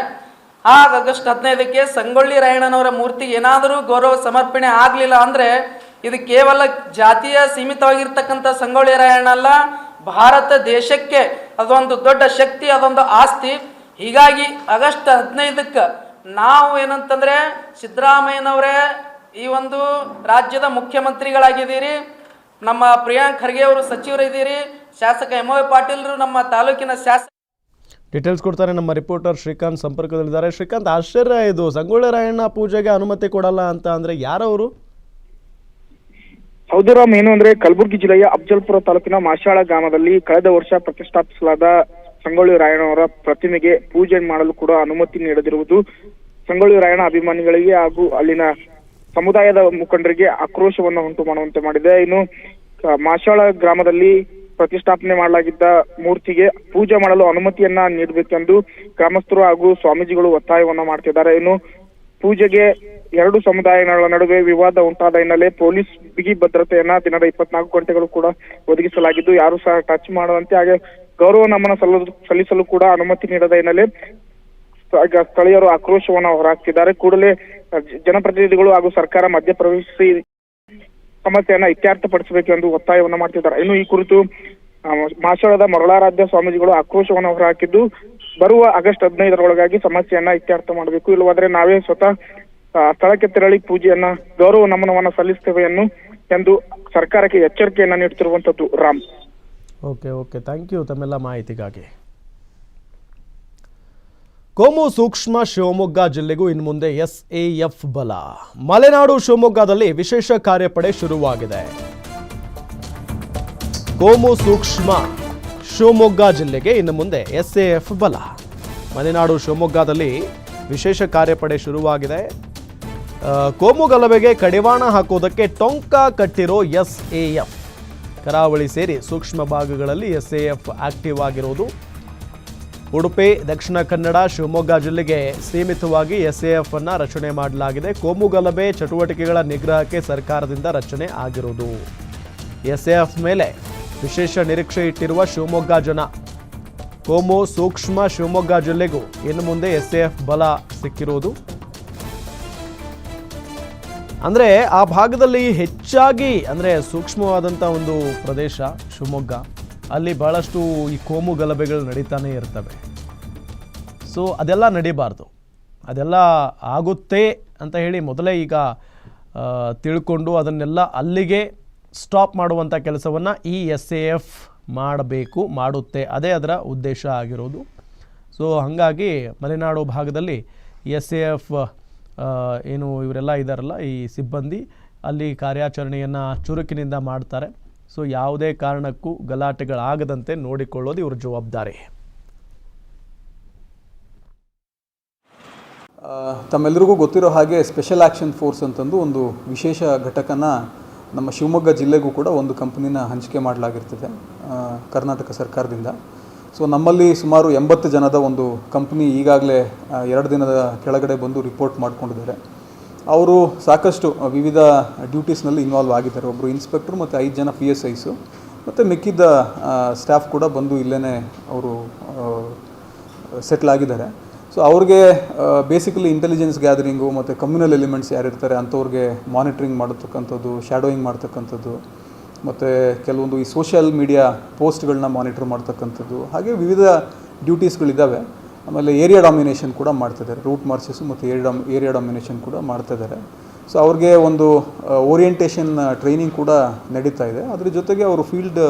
ಆ ಆಗಸ್ಟ್ ಹದಿನೈದಕ್ಕೆ ಸಂಗೊಳ್ಳಿ ರಾಯಣ್ಣನವರ ಮೂರ್ತಿಗೆ ಏನಾದರೂ ಗೌರವ ಸಮರ್ಪಣೆ ಆಗಲಿಲ್ಲ ಅಂದರೆ ಇದು ಕೇವಲ ಜಾತಿಯ ಸೀಮಿತವಾಗಿರ್ತಕ್ಕಂಥ ಸಂಗೊಳ್ಳಿ ರಾಯಣ್ಣ ಅಲ್ಲ, ಭಾರತ ದೇಶಕ್ಕೆ ಅದೊಂದು ದೊಡ್ಡ ಶಕ್ತಿ, ಅದೊಂದು ಆಸ್ತಿ. ಹೀಗಾಗಿ ಆಗಸ್ಟ್ ಹದಿನೈದಕ್ಕೆ ನಾವು ಏನಂತಂದ್ರೆ ಸಿದ್ದರಾಮಯ್ಯನವರೇ ಈ ಒಂದು ರಾಜ್ಯದ ಮುಖ್ಯಮಂತ್ರಿಗಳಾಗಿದ್ದೀರಿ, ನಮ್ಮ ಪ್ರಿಯಾಂಕ್ ಖರ್ಗೆ ಅವರು ಸಚಿವರಿದ್ದೀರಿ, ಶಾಸಕ ಎಂ ವೈ ಪಾಟೀಲ್ರು ನಮ್ಮ ತಾಲೂಕಿನ ಶಾಸಕ ಡೀಟೇಲ್ಸ್ ಕೊಡ್ತಾರೆ ನಮ್ಮ ರಿಪೋರ್ಟರ್ ಶ್ರೀಕಾಂತ್ ಸಂಪರ್ಕದಲ್ಲಿದ್ದಾರೆ. ಶ್ರೀಕಾಂತ್, ಆಶ್ಚರ್ಯ ಇದು. ಸಂಗೊಳ್ಳಿ ರಾಯಣ್ಣ ಪೂಜೆಗೆ ಅನುಮತಿ ಕೊಡಲ್ಲ ಅಂತ ಅಂದ್ರೆ ಯಾರವರು? ಹೌದು ರಾಮ್ ಏನು ಅಂದ್ರೆ ಕಲಬುರಗಿ ಜಿಲ್ಲೆಯ ಅಫ್ಜಲ್ಪುರ ತಾಲೂಕಿನ ಮಾಶಾಳ ಗ್ರಾಮದಲ್ಲಿ ಕಳೆದ ವರ್ಷ ಪ್ರತಿಷ್ಠಾಪಿಸಲಾದ ಸಂಗೊಳ್ಳಿ ರಾಯಣ್ಣವರ ಪ್ರತಿಮೆಗೆ ಪೂಜೆ ಮಾಡಲು ಕೂಡ ಅನುಮತಿ ನೀಡದಿರುವುದು ಸಂಗೊಳ್ಳಿ ರಾಯಣ್ಣ ಅಭಿಮಾನಿಗಳಿಗೆ ಹಾಗೂ ಅಲ್ಲಿನ ಸಮುದಾಯದ ಮುಖಂಡರಿಗೆ ಆಕ್ರೋಶವನ್ನು ಉಂಟು ಮಾಡುವಂತೆ ಮಾಡಿದೆ. ಇನ್ನು ಮಾಶಾಳ ಗ್ರಾಮದಲ್ಲಿ ಪ್ರತಿಷ್ಠಾಪನೆ ಮಾಡಲಾಗಿದ್ದ ಮೂರ್ತಿಗೆ ಪೂಜೆ ಮಾಡಲು ಅನುಮತಿಯನ್ನ ನೀಡಬೇಕೆಂದು ಗ್ರಾಮಸ್ಥರು ಹಾಗೂ ಸ್ವಾಮೀಜಿಗಳು ಒತ್ತಾಯವನ್ನ ಮಾಡ್ತಿದ್ದಾರೆ. ಇನ್ನು ಪೂಜೆಗೆ ಎರಡು ಸಮುದಾಯಗಳ ನಡುವೆ ವಿವಾದ ಉಂಟಾದ ಹಿನ್ನೆಲೆ ಪೊಲೀಸ್ ಬಿಗಿ ಭದ್ರತೆಯನ್ನ ದಿನದ ಇಪ್ಪತ್ನಾಲ್ಕು ಗಂಟೆಗಳು ಕೂಡ ಒದಗಿಸಲಾಗಿದ್ದು, ಯಾರು ಸಹ ಟಚ್ ಮಾಡುವಂತೆ ಹಾಗೆ ಗೌರವ ನಮನ ಸಲ್ಲಿಸಲು ಕೂಡ ಅನುಮತಿ ನೀಡದ ಹಿನ್ನೆಲೆ ಸ್ಥಳ- ಸ್ಥಳೀಯರು ಆಕ್ರೋಶವನ್ನ ಹೊರಹಾಕ್ತಿದ್ದಾರೆ. ಕೂಡಲೇ ಜನಪ್ರತಿನಿಧಿಗಳು ಹಾಗೂ ಸರ್ಕಾರ ಮಧ್ಯಪ್ರವೇಶಿಸಿ ಸಮಸ್ಯೆಯನ್ನ ಇತ್ಯರ್ಥಪಡಿಸಬೇಕೆಂದು ಒತ್ತಾಯವನ್ನು ಮಾಡ್ತಿದ್ದಾರೆ. ಇನ್ನು ಈ ಕುರಿತು ಮಾಸಳದ ಮರಳಾರಾಧ್ಯ ಸ್ವಾಮೀಜಿಗಳು ಆಕ್ರೋಶವನ್ನ ಹೊರಹಾಕಿದ್ದು, ಬರುವ ಆಗಸ್ಟ್ ಹದಿನೈದರೊಳಗಾಗಿ ಸಮಸ್ಯೆಯನ್ನ ಇತ್ಯರ್ಥ ಮಾಡಬೇಕು. ಇಲ್ಲವಾದ್ರೆ ನಾವೇ ಸ್ವತಃ ಸ್ಥಳಕ್ಕೆ ತೆರಳಿ ಪೂಜೆಯನ್ನ, ಗೌರವ ನಮನವನ್ನ ಸಲ್ಲಿಸ್ತೇವೆ ಎನ್ನು, ಎಂದು ಸರ್ಕಾರಕ್ಕೆ ಎಚ್ಚರಿಕೆಯನ್ನ ನೀಡುತ್ತಿರುವಂತದ್ದು Ram. Okay okay. Thank you ತಮ್ಮೆಲ್ಲ ಮಾಹಿತಿಗಾಗಿ. ಕೋಮು ಸೂಕ್ಷ್ಮ ಶಿವಮೊಗ್ಗ ಜಿಲ್ಲೆಗೂ ಇನ್ನು ಮುಂದೆ ಎಸ್ಎಎಫ್ ಬಲ. ಮಲೆನಾಡು ಶಿವಮೊಗ್ಗದಲ್ಲಿ ವಿಶೇಷ ಕಾರ್ಯಪಡೆ ಶುರುವಾಗಿದೆ. ಕೋಮು ಸೂಕ್ಷ್ಮ ಶಿವಮೊಗ್ಗ ಜಿಲ್ಲೆಗೆ ಇನ್ನು ಮುಂದೆ ಎಸ್ಎಎಫ್ ಬಲ. ಮಲೆನಾಡು ಶಿವಮೊಗ್ಗದಲ್ಲಿ ವಿಶೇಷ ಕಾರ್ಯಪಡೆ ಶುರುವಾಗಿದೆ. ಕೋಮು ಗಲಭೆಗೆ ಕಡಿವಾಣ ಹಾಕೋದಕ್ಕೆ ಟೊಂಕ ಕಟ್ಟಿರೋ ಎಸ್ಎಎಫ್. ಕರಾವಳಿ ಸೇರಿ ಸೂಕ್ಷ್ಮ ಭಾಗಗಳಲ್ಲಿ ಎಸ್ಎಎಫ್ ಆಕ್ಟಿವ್ ಆಗಿರೋದು. ಉಡುಪಿ, ದಕ್ಷಿಣ ಕನ್ನಡ, ಶಿವಮೊಗ್ಗ ಜಿಲ್ಲೆಗೆ ಸೀಮಿತವಾಗಿ ಎಸ್ಎಎಫ್ ಅನ್ನ ರಚನೆ ಮಾಡಲಾಗಿದೆ. ಕೋಮು ಗಲಭೆ, ಚಟುವಟಿಕೆಗಳ ನಿಗ್ರಹಕ್ಕೆ ಸರ್ಕಾರದಿಂದ ರಚನೆ ಆಗಿರುವುದು. ಎಸ್ಎಎಫ್ ಮೇಲೆ ವಿಶೇಷ ನಿರೀಕ್ಷೆ ಇಟ್ಟಿರುವ ಶಿವಮೊಗ್ಗ ಜನ. ಕೋಮು ಸೂಕ್ಷ್ಮ ಶಿವಮೊಗ್ಗ ಜಿಲ್ಲೆಗೂ ಇನ್ನು ಮುಂದೆ ಎಸ್ಎಎಫ್ ಬಲ ಸಿಕ್ಕಿರುವುದು. ಅಂದರೆ ಆ ಭಾಗದಲ್ಲಿ ಹೆಚ್ಚಾಗಿ ಅಂದರೆ ಸೂಕ್ಷ್ಮವಾದಂಥ ಒಂದು ಪ್ರದೇಶ ಶಿವಮೊಗ್ಗ. ಅಲ್ಲಿ ಭಾಳಷ್ಟು ಈ ಕೋಮು ಗಲಭೆಗಳು ನಡೀತಾನೆ ಇರ್ತವೆ. ಸೊ ಅದೆಲ್ಲ ನಡಿಬಾರ್ದು. ಅದೆಲ್ಲ ಆಗುತ್ತೆ ಅಂತ ಹೇಳಿ ಮೊದಲೇ ಈಗ ತಿಳ್ಕೊಂಡು ಅದನ್ನೆಲ್ಲ ಅಲ್ಲಿಗೆ ಸ್ಟಾಪ್ ಮಾಡುವಂಥ ಕೆಲಸವನ್ನು ಈ ಎಸ್ ಎ ಎಫ್ ಮಾಡಬೇಕು, ಮಾಡುತ್ತೆ. ಅದೇ ಅದರ ಉದ್ದೇಶ ಆಗಿರೋದು. ಸೊ ಹಾಗಾಗಿ ಮಲೆನಾಡು ಭಾಗದಲ್ಲಿ ಎಸ್ ಎ ಎಫ್ ಏನು ಇವರೆಲ್ಲ ಇದ್ದಾರಲ್ಲ ಈ ಸಿಬ್ಬಂದಿ ಅಲ್ಲಿ ಕಾರ್ಯಾಚರಣೆಯನ್ನು ಚುರುಕಿನಿಂದ ಮಾಡ್ತಾರೆ. ಸೊ ಯಾವುದೇ ಕಾರಣಕ್ಕೂ ಗಲಾಟೆಗಳಾಗದಂತೆ ನೋಡಿಕೊಳ್ಳೋದು ಇವರ ಜವಾಬ್ದಾರಿ. ತಮ್ಮೆಲ್ಲರಿಗೂ ಗೊತ್ತಿರೋ ಹಾಗೆ ಸ್ಪೆಷಲ್ ಆ್ಯಕ್ಷನ್ ಫೋರ್ಸ್ ಅಂತಂದು ಒಂದು ವಿಶೇಷ ಘಟಕನ ನಮ್ಮ ಶಿವಮೊಗ್ಗ ಜಿಲ್ಲೆಗೂ ಕೂಡ ಒಂದು ಕಂಪ್ನಿನ ಹಂಚಿಕೆ ಮಾಡಲಾಗಿರ್ತದೆ ಕರ್ನಾಟಕ ಸರ್ಕಾರದಿಂದ. ಸೊ ನಮ್ಮಲ್ಲಿ ಸುಮಾರು ಎಂಬತ್ತು ಜನದ ಒಂದು ಕಂಪ್ನಿ ಈಗಾಗಲೇ ಎರಡು ದಿನದ ಕೆಳಗಡೆ ಬಂದು ರಿಪೋರ್ಟ್ ಮಾಡ್ಕೊಂಡಿದ್ದಾರೆ. ಅವರು ಸಾಕಷ್ಟು ವಿವಿಧ ಡ್ಯೂಟೀಸ್ನಲ್ಲಿ ಇನ್ವಾಲ್ವ್ ಆಗಿದ್ದಾರೆ. ಒಬ್ಬರು ಇನ್ಸ್ಪೆಕ್ಟ್ರು ಮತ್ತು ಐದು ಜನ ಪಿ ಎಸ್ ಐಸು. ಮತ್ತು ಮಿಕ್ಕಿದ್ದ ಸ್ಟಾಫ್ ಕೂಡ ಬಂದು ಇಲ್ಲೇ ಅವರು ಸೆಟ್ಲ್ ಆಗಿದ್ದಾರೆ. ಸೊ, ಅವ್ರಿಗೆ ಬೇಸಿಕಲಿ ಇಂಟೆಲಿಜೆನ್ಸ್ ಗ್ಯಾದರಿಂಗು ಮತ್ತು ಕಮ್ಯುನಲ್ ಎಲಿಮೆಂಟ್ಸ್ ಯಾರಿರ್ತಾರೆ ಅಂಥವ್ರಿಗೆ ಮಾನಿಟ್ರಿಂಗ್ ಮಾಡತಕ್ಕಂಥದ್ದು ಶ್ಯಾಡೋಯಿಂಗ್ ಮಾಡ್ತಕ್ಕಂಥದ್ದು, ಮತ್ತು ಕೆಲವೊಂದು ಈ ಸೋಷಿಯಲ್ ಮೀಡಿಯಾ ಪೋಸ್ಟ್ಗಳನ್ನ ಮಾನಿಟರ್ ಮಾಡ್ತಕ್ಕಂಥದ್ದು, ಹಾಗೆ ವಿವಿಧ ಡ್ಯೂಟೀಸ್ಗಳಿದ್ದಾವೆ ಆಮೇಲೆ ಏರಿಯಾ ಡಾಮಿನೇಷನ್ ಕೂಡ ಮಾಡ್ತಿದ್ದಾರೆ ರೂಟ್ ಮಾರ್ಚಸ್ಸು ಮತ್ತು ಏರಿಯಾ ಡಾಮ್ ಏರಿಯಾ ಡಾಮಿನೇಷನ್ ಕೂಡ ಮಾಡ್ತಿದ್ದಾರೆ ಸೊ ಅವ್ರಿಗೆ ಒಂದು ಓರಿಯೆಂಟೇಷನ್ ಟ್ರೈನಿಂಗ್ ಕೂಡ ನಡೀತಾ ಇದೆ. ಅದ್ರ ಜೊತೆಗೆ ಅವರು ಫೀಲ್ಡ್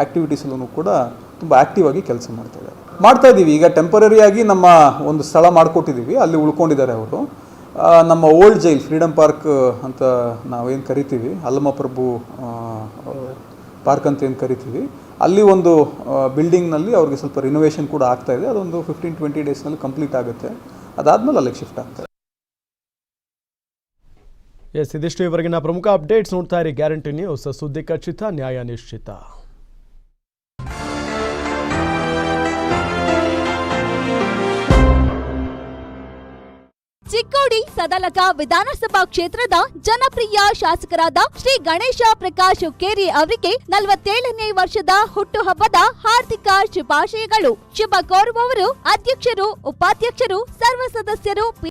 ಆ್ಯಕ್ಟಿವಿಟೀಸಲ್ಲೂ ಕೂಡ ತುಂಬ ಆ್ಯಕ್ಟಿವ್ ಆಗಿ ಕೆಲಸ ಮಾಡ್ತಾ ಇದ್ದಾರೆ. ಮಾಡ್ತಾ ಇದ್ದೀವಿ ಈಗ ಟೆಂಪರರಿಯಾಗಿ ನಮ್ಮ ಒಂದು ಸ್ಥಳ ಮಾಡಿಕೊಟ್ಟಿದ್ದೀವಿ ಅಲ್ಲಿ ಉಳ್ಕೊಂಡಿದ್ದಾರೆ ಅವರು. ನಮ್ಮ ಓಲ್ಡ್ ಜೈಲ್ ಫ್ರೀಡಮ್ ಪಾರ್ಕ್ ಅಂತ ನಾವೇನು ಕರಿತೀವಿ, ಅಲ್ಲಮಪ್ರಭು ಪಾರ್ಕ್ ಅಂತ ಏನು ಕರಿತೀವಿ. ಅಲ್ಲಿ ಒಂದು ಬಿಲ್ಡಿಂಗ್ನಲ್ಲಿ ಅವ್ರಿಗೆ ಸ್ವಲ್ಪ ರಿನೋವೇಷನ್ ಕೂಡ ಆಗ್ತಾ ಇದೆ. ಅದೊಂದು ಫಿಫ್ಟೀನ್ ಟ್ವೆಂಟಿ ಡೇಸ್ನಲ್ಲಿ ಕಂಪ್ಲೀಟ್ ಆಗುತ್ತೆ. ಅದಾದಮೇಲೆ ಅಲ್ಲಿಗೆ ಶಿಫ್ಟ್ ಆಗ್ತಾರೆ ಎಸ್, ಇದಿಷ್ಟು ಇವರೆಗಿನ ಪ್ರಮುಖ ಅಪ್ಡೇಟ್ಸ್ ನೋಡ್ತಾ ಇರಿ. ಗ್ಯಾರಂಟಿ ನ್ಯೂಸ್ ಸುದ್ದಿ ಖಚಿತ, ನ್ಯಾಯ ನಿಶ್ಚಿತ. ಚಿಕ್ಕೋಡಿ ಸದಲಕ ವಿಧಾನಸಭಾ ಕ್ಷೇತ್ರದ ಜನಪ್ರಿಯ ಶಾಸಕರಾದ ಶ್ರೀ ಗಣೇಶ ಪ್ರಕಾಶ್ ಹುಕ್ಕೇರಿ ಅವರಿಗೆ ನಲವತ್ತೇಳನೇ ವರ್ಷದ ಹುಟ್ಟುಹಬ್ಬದ ಹಾರ್ದಿಕ ಶುಭಾಶಯಗಳು. ಶುಭ ಕೋರುವವರು ಅಧ್ಯಕ್ಷರು, ಉಪಾಧ್ಯಕ್ಷರು, ಸರ್ವ ಸದಸ್ಯರು